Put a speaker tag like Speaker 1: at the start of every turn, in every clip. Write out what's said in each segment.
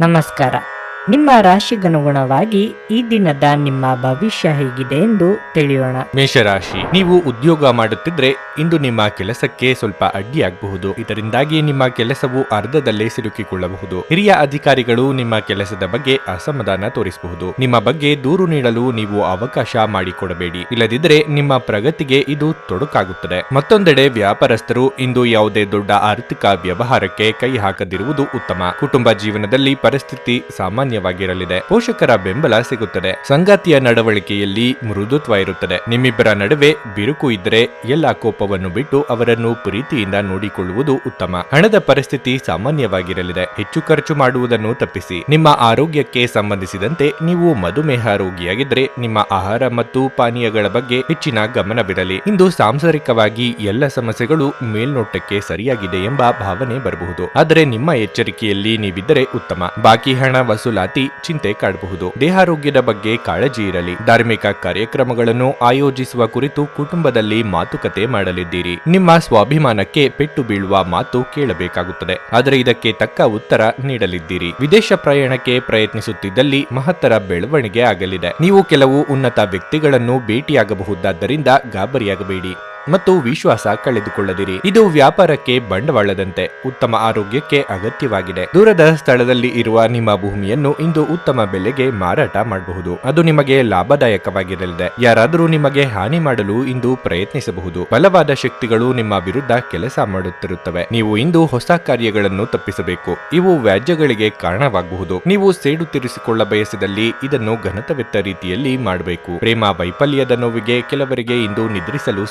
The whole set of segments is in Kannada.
Speaker 1: ನಮಸ್ಕಾರ. ನಿಮ್ಮ ರಾಶಿಗನುಗುಣವಾಗಿ ಈ ದಿನದ ನಿಮ್ಮ ಭವಿಷ್ಯ ಹೇಗಿದೆ ಎಂದು ತಿಳಿಯೋಣ.
Speaker 2: ಮೇಷರಾಶಿ, ನೀವು ಉದ್ಯೋಗ ಮಾಡುತ್ತಿದ್ರೆ ಇಂದು ನಿಮ್ಮ ಕೆಲಸಕ್ಕೆ ಸ್ವಲ್ಪ ಅಡ್ಡಿಯಾಗಬಹುದು. ಇದರಿಂದಾಗಿ ನಿಮ್ಮ ಕೆಲಸವು ಅರ್ಧದಲ್ಲೇ ಸಿಲುಕಿಕೊಳ್ಳಬಹುದು. ಹಿರಿಯ ಅಧಿಕಾರಿಗಳು ನಿಮ್ಮ ಕೆಲಸದ ಬಗ್ಗೆ ಅಸಮಾಧಾನ ತೋರಿಸಬಹುದು. ನಿಮ್ಮ ಬಗ್ಗೆ ದೂರು ನೀಡಲು ನೀವು ಅವಕಾಶ ಮಾಡಿಕೊಡಬೇಡಿ. ಇಲ್ಲದಿದ್ದರೆ ನಿಮ್ಮ ಪ್ರಗತಿಗೆ ಇದು ತೊಡಕಾಗುತ್ತದೆ. ಮತ್ತೊಂದೆಡೆ ವ್ಯಾಪಾರಸ್ಥರು ಇಂದು ಯಾವುದೇ ದೊಡ್ಡ ಆರ್ಥಿಕ ವ್ಯವಹಾರಕ್ಕೆ ಕೈ ಹಾಕದಿರುವುದು ಉತ್ತಮ. ಕುಟುಂಬ ಜೀವನದಲ್ಲಿ ಪರಿಸ್ಥಿತಿ ಸಾಮಾನ್ಯವಾಗಿರಲಿದೆ. ಪೋಷಕರ ಬೆಂಬಲ ಸಿಗುತ್ತದೆ. ಸಂಗಾತಿಯ ನಡವಳಿಕೆಯಲ್ಲಿ ಮೃದುತ್ವ ಇರುತ್ತದೆ. ನಿಮ್ಮಿಬ್ಬರ ನಡುವೆ ಬಿರುಕು ಇದ್ದರೆ ಎಲ್ಲ ಕೋಪವನ್ನು ಬಿಟ್ಟು ಅವರನ್ನು ಪ್ರೀತಿಯಿಂದ ನೋಡಿಕೊಳ್ಳುವುದು ಉತ್ತಮ. ಹಣದ ಪರಿಸ್ಥಿತಿ ಸಾಮಾನ್ಯವಾಗಿರಲಿದೆ. ಹೆಚ್ಚು ಖರ್ಚು ಮಾಡುವುದನ್ನು ತಪ್ಪಿಸಿ. ನಿಮ್ಮ ಆರೋಗ್ಯಕ್ಕೆ ಸಂಬಂಧಿಸಿದಂತೆ ನೀವು ಮಧುಮೇಹ ರೋಗಿಯಾಗಿದ್ರೆ ನಿಮ್ಮ ಆಹಾರ ಮತ್ತು ಪಾನೀಯಗಳ ಬಗ್ಗೆ ಹೆಚ್ಚಿನ ಗಮನವಿರಲಿ ಇಂದು ಸಾಂಸಾರಿಕವಾಗಿ ಎಲ್ಲ ಸಮಸ್ಯೆಗಳು ಮೇಲ್ನೋಟಕ್ಕೆ ಸರಿಯಾಗಿದೆ ಎಂಬ ಭಾವನೆ ಬರಬಹುದು. ಆದರೆ ನಿಮ್ಮ ಎಚ್ಚರಿಕೆಯಲ್ಲಿ ನೀವಿದ್ದರೆ ಉತ್ತಮ. ಬಾಕಿ ಹಣ ವಸೂಲಾತಿ ಚಿಂತೆ ಕಾಡಬಹುದು. ದೇಹಾರೋಗ್ಯದ ಬಗ್ಗೆ ಕಾಳಜಿ ಇರಲಿ. ಧಾರ್ಮಿಕ ಕಾರ್ಯಕ್ರಮಗಳನ್ನು ಆಯೋಜಿಸುವ ಕುರಿತು ಕುಟುಂಬದಲ್ಲಿ ಮಾತುಕತೆ ಮಾಡಲಿದ್ದೀರಿ. ನಿಮ್ಮ ಸ್ವಾಭಿಮಾನಕ್ಕೆ ಪೆಟ್ಟು ಬೀಳುವ ಮಾತು ಕೇಳಬೇಕಾಗುತ್ತದೆ. ಆದರೆ ಇದಕ್ಕೆ ತಕ್ಕ ಉತ್ತರ ನೀಡಲಿದ್ದೀರಿ. ವಿದೇಶ ಪ್ರಯಾಣಕ್ಕೆ ಪ್ರಯತ್ನಿಸುತ್ತಿದ್ದಲ್ಲಿ ಮಹತ್ತರ ಬೆಳವಣಿಗೆ ಆಗಲಿದೆ. ನೀವು ಕೆಲವು ಉನ್ನತ ವ್ಯಕ್ತಿಗಳನ್ನು ಭೇಟಿಯಾಗಬಹುದಾದ್ದರಿಂದ ಗಾಬರಿಯಾಗಬೇಡಿ. ಮತ್ತು ವಿಶ್ವಾಸ ಕಳೆದುಕೊಳ್ಳದಿರಿ. ಇದು ವ್ಯಾಪಾರಕ್ಕೆ ಬಂಡವಾಳದಂತೆ, ಉತ್ತಮ ಆರೋಗ್ಯಕ್ಕೆ ಅಗತ್ಯವಾಗಿದೆ. ದೂರದ ಸ್ಥಳದಲ್ಲಿ ಇರುವ ನಿಮ್ಮ ಭೂಮಿಯನ್ನು ಇಂದು ಉತ್ತಮ ಬೆಲೆಗೆ ಮಾರಾಟ ಮಾಡಬಹುದು. ಅದು ನಿಮಗೆ ಲಾಭದಾಯಕವಾಗಿರಲಿದೆ. ಯಾರಾದರೂ ನಿಮಗೆ ಹಾನಿ ಮಾಡಲು ಇಂದು ಪ್ರಯತ್ನಿಸಬಹುದು. ಬಲವಾದ ಶಕ್ತಿಗಳು ನಿಮ್ಮ ವಿರುದ್ಧ ಕೆಲಸ ಮಾಡುತ್ತಿರುತ್ತವೆ. ನೀವು ಇಂದು ಹೊಸ ಕಾರ್ಯಗಳನ್ನು ತಪ್ಪಿಸಬೇಕು. ಇವು ವ್ಯಾಜ್ಯಗಳಿಗೆ ಕಾರಣವಾಗಬಹುದು. ನೀವು ಸೇಡು ತೀರಿಸಿಕೊಳ್ಳ ಬಯಸಿದಲ್ಲಿ ಇದನ್ನು ಘನತವೆತ್ತ ರೀತಿಯಲ್ಲಿ ಮಾಡಬೇಕು. ಪ್ರೇಮ, ವೈಫಲ್ಯದ ನೋವಿಗೆ ಕೆಲವರಿಗೆ ಇಂದು ನಿದ್ರಿಸಲು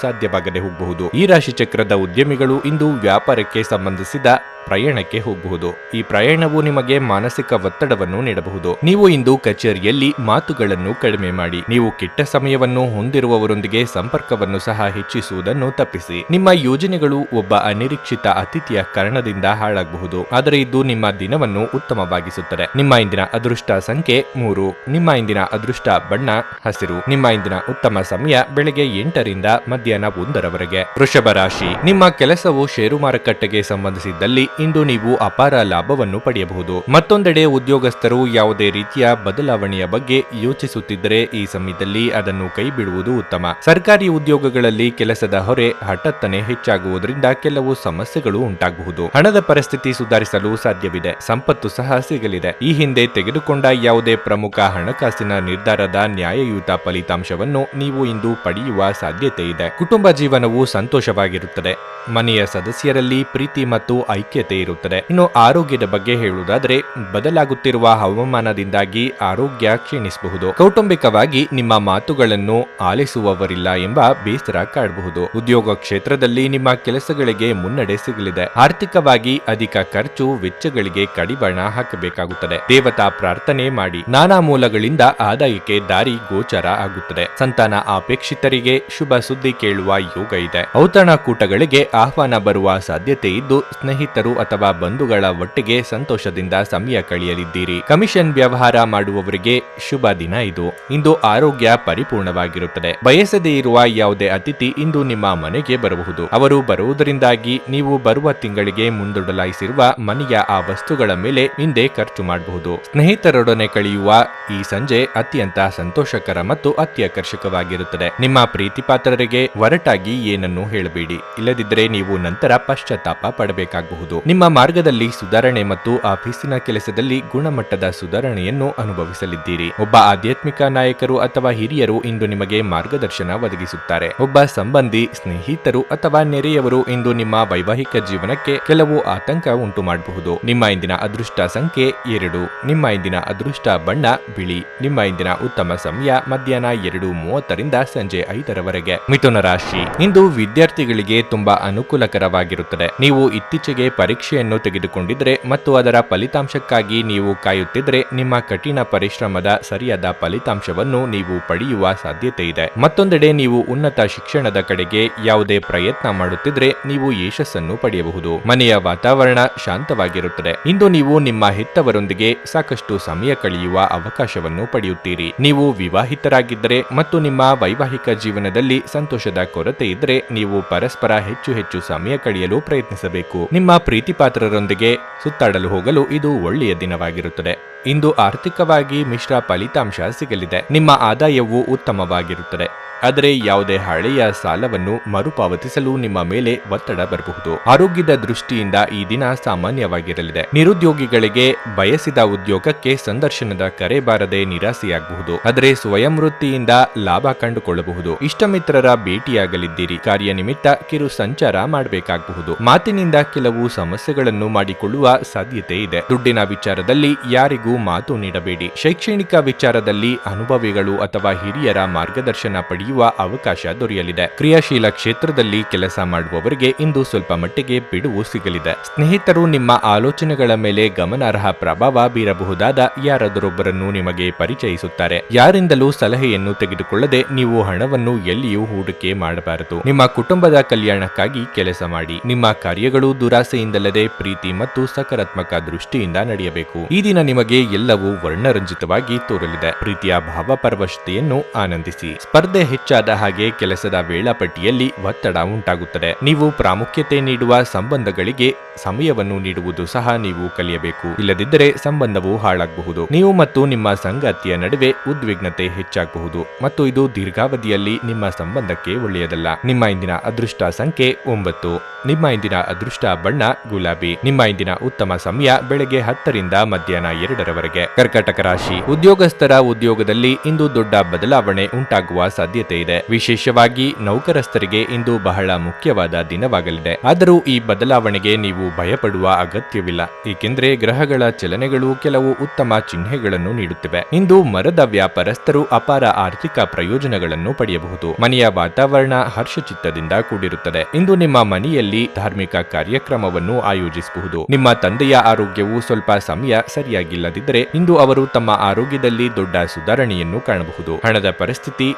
Speaker 2: ಸಾಧ್ಯವಾಗದೆ ಹೋಗಬಹುದು. ಈ ರಾಶಿ ಚಕ್ರದ ಉದ್ಯಮಿಗಳು ಇಂದು ವ್ಯಾಪಾರಕ್ಕೆ ಸಂಬಂಧಿಸಿದ ಪ್ರಯಾಣಕ್ಕೆ ಹೋಗಬಹುದು. ಈ ಪ್ರಯಾಣವು ನಿಮಗೆ ಮಾನಸಿಕ ಒತ್ತಡವನ್ನು ನೀಡಬಹುದು. ನೀವು ಇಂದು ಕಚೇರಿಯಲ್ಲಿ ಮಾತುಗಳನ್ನು ಕಡಿಮೆ ಮಾಡಿ, ನೀವು ಕೆಟ್ಟ ಸಮಯವನ್ನು ಹೊಂದಿರುವವರೊಂದಿಗೆ ಸಂಪರ್ಕವನ್ನು ಸಹ ಹೆಚ್ಚಿಸುವುದನ್ನು ತಪ್ಪಿಸಿ. ನಿಮ್ಮ ಯೋಜನೆಗಳು ಒಬ್ಬ ಅನಿರೀಕ್ಷಿತ ಅತಿಥಿಯ ಕಾರಣದಿಂದ ಹಾಳಾಗಬಹುದು, ಆದರೆ ಇದು ನಿಮ್ಮ ದಿನವನ್ನು ಉತ್ತಮವಾಗಿಸುತ್ತದೆ. ನಿಮ್ಮ ಇಂದಿನ ಅದೃಷ್ಟ ಸಂಖ್ಯೆ ಮೂರು, ನಿಮ್ಮ ಇಂದಿನ ಅದೃಷ್ಟ ಬಣ್ಣ ಹಸಿರು, ನಿಮ್ಮ ಇಂದಿನ ಉತ್ತಮ ಸಮಯ ಬೆಳಗ್ಗೆ ಎಂಟರಿಂದ ಮಧ್ಯಾಹ್ನ ಒಂದರವರೆಗೆ. ವೃಷಭ ರಾಶಿ, ನಿಮ್ಮ ಕೆಲಸವು ಷೇರು ಮಾರುಕಟ್ಟೆಗೆ ಸಂಬಂಧಿಸಿದ್ದಲ್ಲಿ ಇಂದು ನೀವು ಅಪಾರ ಲಾಭವನ್ನು ಪಡೆಯಬಹುದು. ಮತ್ತೊಂದೆಡೆ ಉದ್ಯೋಗಸ್ಥರು ಯಾವುದೇ ರೀತಿಯ ಬದಲಾವಣೆಯ ಬಗ್ಗೆ ಯೋಚಿಸುತ್ತಿದ್ದರೆ ಈ ಸಮಯದಲ್ಲಿ ಅದನ್ನು ಕೈ ಬಿಡುವುದು ಉತ್ತಮ. ಸರ್ಕಾರಿ ಉದ್ಯೋಗಗಳಲ್ಲಿ ಕೆಲಸದ ಹೊರೆ ಹಠತ್ತನೆ ಹೆಚ್ಚಾಗುವುದರಿಂದ ಕೆಲವು ಸಮಸ್ಯೆಗಳು ಉಂಟಾಗಬಹುದು. ಹಣದ ಪರಿಸ್ಥಿತಿ ಸುಧಾರಿಸಲು ಸಾಧ್ಯವಿದೆ. ಸಂಪತ್ತು ಸಹ ಸಿಗಲಿದೆ. ಈ ಹಿಂದೆ ತೆಗೆದುಕೊಂಡ ಯಾವುದೇ ಪ್ರಮುಖ ಹಣಕಾಸಿನ ನಿರ್ಧಾರದ ನ್ಯಾಯಯುತ ಫಲಿತಾಂಶವನ್ನು ನೀವು ಇಂದು ಪಡೆಯುವ ಸಾಧ್ಯತೆ ಇದೆ ಕುಟುಂಬ ಜೀವನವು ಸಂತೋಷವಾಗಿರುತ್ತದೆ. ಮನೆಯ ಸದಸ್ಯರಲ್ಲಿ ಪ್ರೀತಿ ಮತ್ತು ಐಕ್ಯತೆ ಇರುತ್ತದೆ. ಇನ್ನು ಆರೋಗ್ಯದ ಬಗ್ಗೆ ಹೇಳುವುದಾದರೆ, ಬದಲಾಗುತ್ತಿರುವ ಹವಾಮಾನದಿಂದಾಗಿ ಆರೋಗ್ಯ ಕ್ಷೀಣಿಸಬಹುದು. ಕೌಟುಂಬಿಕವಾಗಿ ನಿಮ್ಮ ಮಾತುಗಳನ್ನು ಆಲಿಸುವವರಿಲ್ಲ ಎಂಬ ಬೇಸರ ಕಾಡಬಹುದು. ಉದ್ಯೋಗ ಕ್ಷೇತ್ರದಲ್ಲಿ ನಿಮ್ಮ ಕೆಲಸಗಳಿಗೆ ಮುನ್ನಡೆ ಸಿಗಲಿದೆ. ಆರ್ಥಿಕವಾಗಿ ಅಧಿಕ ಖರ್ಚು ವೆಚ್ಚಗಳಿಗೆ ಕಡಿವಾಣ ಹಾಕಬೇಕಾಗುತ್ತದೆ. ದೇವತಾ ಪ್ರಾರ್ಥನೆ ಮಾಡಿ. ನಾನಾ ಮೂಲಗಳಿಂದ ಆದಾಯಕ್ಕೆ ದಾರಿ ಗೋಚರ ಆಗುತ್ತದೆ. ಸಂತಾನ ಅಪೇಕ್ಷಿತರಿಗೆ ಶುಭ ಸುದ್ದಿ ಕೇಳುವ ಯೋಗ ಇದೆ. ಔತಣ ಕೂಟಗಳಿಗೆ ಆಹ್ವಾನ ಬರುವ ಸಾಧ್ಯತೆ ಇದ್ದು, ಸ್ನೇಹಿತರು ಅಥವಾ ಬಂಧುಗಳ ಒಟ್ಟಿಗೆ ಸಂತೋಷದಿಂದ ಸಮಯ ಕಳೆಯಲಿದ್ದೀರಿ. ಕಮಿಷನ್ ವ್ಯವಹಾರ ಮಾಡುವವರಿಗೆ ಶುಭ ದಿನ ಇದು. ಇಂದು ಆರೋಗ್ಯ ಪರಿಪೂರ್ಣವಾಗಿರುತ್ತದೆ. ಬಯಸದೇ ಇರುವ ಯಾವುದೇ ಅತಿಥಿ ಇಂದು ನಿಮ್ಮ ಮನೆಗೆ ಬರಬಹುದು. ಅವರು ಬರುವುದರಿಂದಾಗಿ ನೀವು ಬರುವ ತಿಂಗಳಿಗೆ ಮುಂದೂಡಲಾಯಿಸಿರುವ ಮನೆಯ ಆ ವಸ್ತುಗಳ ಮೇಲೆ ಹಿಂದೆ ಖರ್ಚು ಮಾಡಬಹುದು. ಸ್ನೇಹಿತರೊಡನೆ ಕಳೆಯುವ ಈ ಸಂಜೆ ಅತ್ಯಂತ ಸಂತೋಷಕರ ಮತ್ತು ಅತ್ಯಾಕರ್ಷಕವಾಗಿರುತ್ತದೆ. ನಿಮ್ಮ ಪ್ರೀತಿಪಾತ್ರರಿಗೆ ಒರಟಾಗಿ ಏನನ್ನು ಹೇಳಬೇಡಿ. ಇಲ್ಲದಿದ್ದರೆ ನೀವು ನಂತರ ಪಶ್ಚಾತ್ತಾಪ ಪಡಬೇಕಾಗಬಹುದು. ನಿಮ್ಮ ಮಾರ್ಗದಲ್ಲಿ ಸುಧಾರಣೆ ಮತ್ತು ಆಫೀಸಿನ ಕೆಲಸದಲ್ಲಿ ಗುಣಮಟ್ಟದ ಸುಧಾರಣೆಯನ್ನು ಅನುಭವಿಸಲಿದ್ದೀರಿ. ಒಬ್ಬ ಆಧ್ಯಾತ್ಮಿಕ ನಾಯಕರು ಅಥವಾ ಹಿರಿಯರು ಇಂದು ನಿಮಗೆ ಮಾರ್ಗದರ್ಶನ ಒದಗಿಸುತ್ತಾರೆ. ಒಬ್ಬ ಸಂಬಂಧಿ, ಸ್ನೇಹಿತರು ಅಥವಾ ನೆರೆಯವರು ಇಂದು ನಿಮ್ಮ ವೈವಾಹಿಕ ಜೀವನಕ್ಕೆ ಕೆಲವು ಆತಂಕ ಉಂಟು ಮಾಡಬಹುದು ನಿಮ್ಮ ಇಂದಿನ ಅದೃಷ್ಟ ಸಂಖ್ಯೆ ಎರಡು. ನಿಮ್ಮ ಇಂದಿನ ಅದೃಷ್ಟ ಬಣ್ಣ ಬಿಳಿ. ನಿಮ್ಮ ಇಂದಿನ ಉತ್ತಮ ಸಮಯ ಮಧ್ಯಾಹ್ನ ಎರಡು ಮೂವತ್ತರಿಂದ ಸಂಜೆ ಐದರವರೆಗೆ. ಮಿಥುನ ರಾಶಿ. ಇಂದು ವಿದ್ಯಾರ್ಥಿಗಳಿಗೆ ತುಂಬಾ ಅನುಕೂಲಕರವಾಗಿರುತ್ತದೆ. ನೀವು ಇತ್ತೀಚೆಗೆ ಪರೀಕ್ಷೆಯನ್ನು ತೆಗೆದುಕೊಂಡಿದ್ರೆ ಮತ್ತು ಅದರ ಫಲಿತಾಂಶಕ್ಕಾಗಿ ನೀವು ಕಾಯುತ್ತಿದ್ರೆ ನಿಮ್ಮ ಕಠಿಣ ಪರಿಶ್ರಮದ ಸರಿಯಾದ ಫಲಿತಾಂಶವನ್ನು ನೀವು ಪಡೆಯುವ ಸಾಧ್ಯತೆ ಇದೆ. ಮತ್ತೊಂದೆಡೆ ನೀವು ಉನ್ನತ ಶಿಕ್ಷಣದ ಕಡೆಗೆ ಯಾವುದೇ ಪ್ರಯತ್ನ ಮಾಡುತ್ತಿದ್ರೆ ನೀವು ಯಶಸ್ಸನ್ನು ಪಡೆಯಬಹುದು. ಮನೆಯ ವಾತಾವರಣ ಶಾಂತವಾಗಿರುತ್ತದೆ. ಇಂದು ನೀವು ನಿಮ್ಮ ಹೆತ್ತವರೊಂದಿಗೆ ಸಾಕಷ್ಟು ಸಮಯ ಕಳೆಯುವ ಅವಕಾಶವನ್ನು ಪಡೆಯುತ್ತೀರಿ. ನೀವು ವಿವಾಹಿತರಾಗಿದ್ದರೆ ಮತ್ತು ನಿಮ್ಮ ವೈವಾಹಿಕ ಜೀವನದಲ್ಲಿ ಸಂತೋಷದ ಕೊರತೆ ಇದ್ರೆ ನೀವು ಪರಸ್ಪರ ಹೆಚ್ಚು ಹೆಚ್ಚು ಸಮಯ ಕಳೆಯಲು ಪ್ರಯತ್ನಿಸಬೇಕು. ನಿಮ್ಮ ಪ್ರೀತಿ ಪ್ರೀತಿಪಾತ್ರರೊಂದಿಗೆ ಸುತ್ತಾಡಲು ಹೋಗಲು ಇದು ಒಳ್ಳೆಯ ದಿನವಾಗಿರುತ್ತದೆ. ಇಂದು ಆರ್ಥಿಕವಾಗಿ ಮಿಶ್ರ ಫಲಿತಾಂಶ ಸಿಗಲಿದೆ. ನಿಮ್ಮ ಆದಾಯವು ಉತ್ತಮವಾಗಿರುತ್ತದೆ. ಆದರೆ ಯಾವುದೇ ಹಳೆಯ ಸಾಲವನ್ನು ಮರುಪಾವತಿಸಲು ನಿಮ್ಮ ಮೇಲೆ ಒತ್ತಡ ಬರಬಹುದು. ಆರೋಗ್ಯದ ದೃಷ್ಟಿಯಿಂದ ಈ ದಿನ ಸಾಮಾನ್ಯವಾಗಿರಲಿದೆ. ನಿರುದ್ಯೋಗಿಗಳಿಗೆ ಬಯಸಿದ ಉದ್ಯೋಗಕ್ಕೆ ಸಂದರ್ಶನದ ಕರೆ ಬಾರದೆ ನಿರಾಸೆಯಾಗಬಹುದು. ಆದರೆ ಸ್ವಯಂ ವೃತ್ತಿಯಿಂದ ಲಾಭ ಕಂಡುಕೊಳ್ಳಬಹುದು. ಇಷ್ಟಮಿತ್ರರ ಭೇಟಿಯಾಗಲಿದ್ದೀರಿ. ಕಾರ್ಯನಿಮಿತ್ತ ಕಿರು ಸಂಚಾರ ಮಾಡಬೇಕಾಗಬಹುದು. ಮಾತಿನಿಂದ ಕೆಲವು ಸಮಸ್ಯೆಗಳನ್ನು ಮಾಡಿಕೊಳ್ಳುವ ಸಾಧ್ಯತೆ ಇದೆ. ದುಡ್ಡಿನ ವಿಚಾರದಲ್ಲಿ ಯಾರಿಗೂ ಮಾತು ನೀಡಬೇಡಿ. ಶೈಕ್ಷಣಿಕ ವಿಚಾರದಲ್ಲಿ ಅನುಭವಿಗಳು ಅಥವಾ ಹಿರಿಯರ ಮಾರ್ಗದರ್ಶನ ಪಡೆಯುವ ಅವಕಾಶ ದೊರೆಯಲಿದೆ. ಕ್ರಿಯಾಶೀಲ ಕ್ಷೇತ್ರದಲ್ಲಿ ಕೆಲಸ ಮಾಡುವವರಿಗೆ ಇಂದು ಸ್ವಲ್ಪ ಮಟ್ಟಿಗೆ ಬಿಡುವು ಸಿಗಲಿದೆ. ಸ್ನೇಹಿತರು, ನಿಮ್ಮ ಆಲೋಚನೆಗಳ ಮೇಲೆ ಗಮನಾರ್ಹ ಪ್ರಭಾವ ಬೀರಬಹುದಾದ ಯಾರಾದರೊಬ್ಬರನ್ನು ನಿಮಗೆ ಪರಿಚಯಿಸುತ್ತಾರೆ. ಯಾರಿಂದಲೂ ಸಲಹೆಯನ್ನು ತೆಗೆದುಕೊಳ್ಳದೆ ನೀವು ಹಣವನ್ನು ಎಲ್ಲಿಯೂ ಹೂಡಿಕೆ ಮಾಡಬಾರದು. ನಿಮ್ಮ ಕುಟುಂಬದ ಕಲ್ಯಾಣಕ್ಕಾಗಿ ಕೆಲಸ ಮಾಡಿ. ನಿಮ್ಮ ಕಾರ್ಯಗಳು ದುರಾಸೆಯಿಂದಲ್ಲದೆ ಪ್ರೀತಿ ಮತ್ತು ಸಕಾರಾತ್ಮಕ ದೃಷ್ಟಿಯಿಂದ ನಡೆಯಬೇಕು. ಈ ದಿನ ನಿಮಗೆ ಎಲ್ಲವೂ ವರ್ಣರಂಜಿತವಾಗಿ ತೋರಲಿದೆ. ಪ್ರೀತಿಯ ಭಾವಪರವಶತೆಯನ್ನು ಆನಂದಿಸಿ. ಸ್ಪರ್ಧೆ ಹೆಚ್ಚಾದ ಹಾಗೆ ಕೆಲಸದ ವೇಳಾಪಟ್ಟಿಯಲ್ಲಿ ಒತ್ತಡ ಉಂಟಾಗುತ್ತದೆ. ನೀವು ಪ್ರಾಮುಖ್ಯತೆ ನೀಡುವ ಸಂಬಂಧಗಳಿಗೆ ಸಮಯವನ್ನು ನೀಡುವುದು ಸಹ ನೀವು ಕಲಿಯಬೇಕು. ಇಲ್ಲದಿದ್ದರೆ ಸಂಬಂಧವು ಹಾಳಾಗಬಹುದು. ನೀವು ಮತ್ತು ನಿಮ್ಮ ಸಂಗಾತಿಯ ನಡುವೆ ಉದ್ವಿಗ್ನತೆ ಹೆಚ್ಚಾಗಬಹುದು. ಮತ್ತು ಇದು ದೀರ್ಘಾವಧಿಯಲ್ಲಿ ನಿಮ್ಮ ಸಂಬಂಧಕ್ಕೆ ಒಳ್ಳೆಯದಲ್ಲ. ನಿಮ್ಮ ಇಂದಿನ ಅದೃಷ್ಟ ಸಂಖ್ಯೆ ಒಂಬತ್ತು. ನಿಮ್ಮ ಇಂದಿನ ಅದೃಷ್ಟ ಬಣ್ಣ ಗುಲಾಬಿ. ನಿಮ್ಮ ಇಂದಿನ ಉತ್ತಮ ಸಮಯ ಬೆಳಗ್ಗೆ ಹತ್ತರಿಂದ ಮಧ್ಯಾಹ್ನ ಎರಡರವರೆಗೆ. ಕರ್ಕಟಕ ರಾಶಿ. ಉದ್ಯೋಗಸ್ಥರ ಉದ್ಯೋಗದಲ್ಲಿ ಇಂದು ದೊಡ್ಡ ಬದಲಾವಣೆ ಉಂಟಾಗುವ ಸಾಧ್ಯತೆ ಇದೆ. ವಿಶೇಷವಾಗಿ ನೌಕರಸ್ಥರಿಗೆ ಇಂದು ಬಹಳ ಮುಖ್ಯವಾದ ದಿನವಾಗಲಿದೆ. ಆದರೂ ಈ ಬದಲಾವಣೆಗೆ ನೀವು ಭಯಪಡುವ ಅಗತ್ಯವಿಲ್ಲ. ಏಕೆಂದರೆ ಗ್ರಹಗಳ ಚಲನೆಗಳು ಕೆಲವು ಉತ್ತಮ ಚಿಹ್ನೆಗಳನ್ನು ನೀಡುತ್ತಿವೆ. ಇಂದು ಮರದ ವ್ಯಾಪಾರಸ್ಥರು ಅಪಾರ ಆರ್ಥಿಕ ಪ್ರಯೋಜನಗಳನ್ನು ಪಡೆಯಬಹುದು. ಮನೆಯ ವಾತಾವರಣ ಹರ್ಷಚಿತ್ತದಿಂದ ಕೂಡಿರುತ್ತದೆ. ಇಂದು ನಿಮ್ಮ ಮನೆಯಲ್ಲಿ ಧಾರ್ಮಿಕ ಕಾರ್ಯಕ್ರಮವನ್ನು ಆಯೋಜಿಸಬಹುದು. ನಿಮ್ಮ ತಂದೆಯ ಆರೋಗ್ಯವು ಸ್ವಲ್ಪ ಸಮಯ ಸರಿಯಾಗಿಲ್ಲದಿದ್ದರೆ ಇಂದು ಅವರು ತಮ್ಮ ಆರೋಗ್ಯದಲ್ಲಿ ದೊಡ್ಡ ಸುಧಾರಣೆಯನ್ನು ಕಾಣಬಹುದು. ಹಣದ ಪರಿಸ್ಥಿತಿ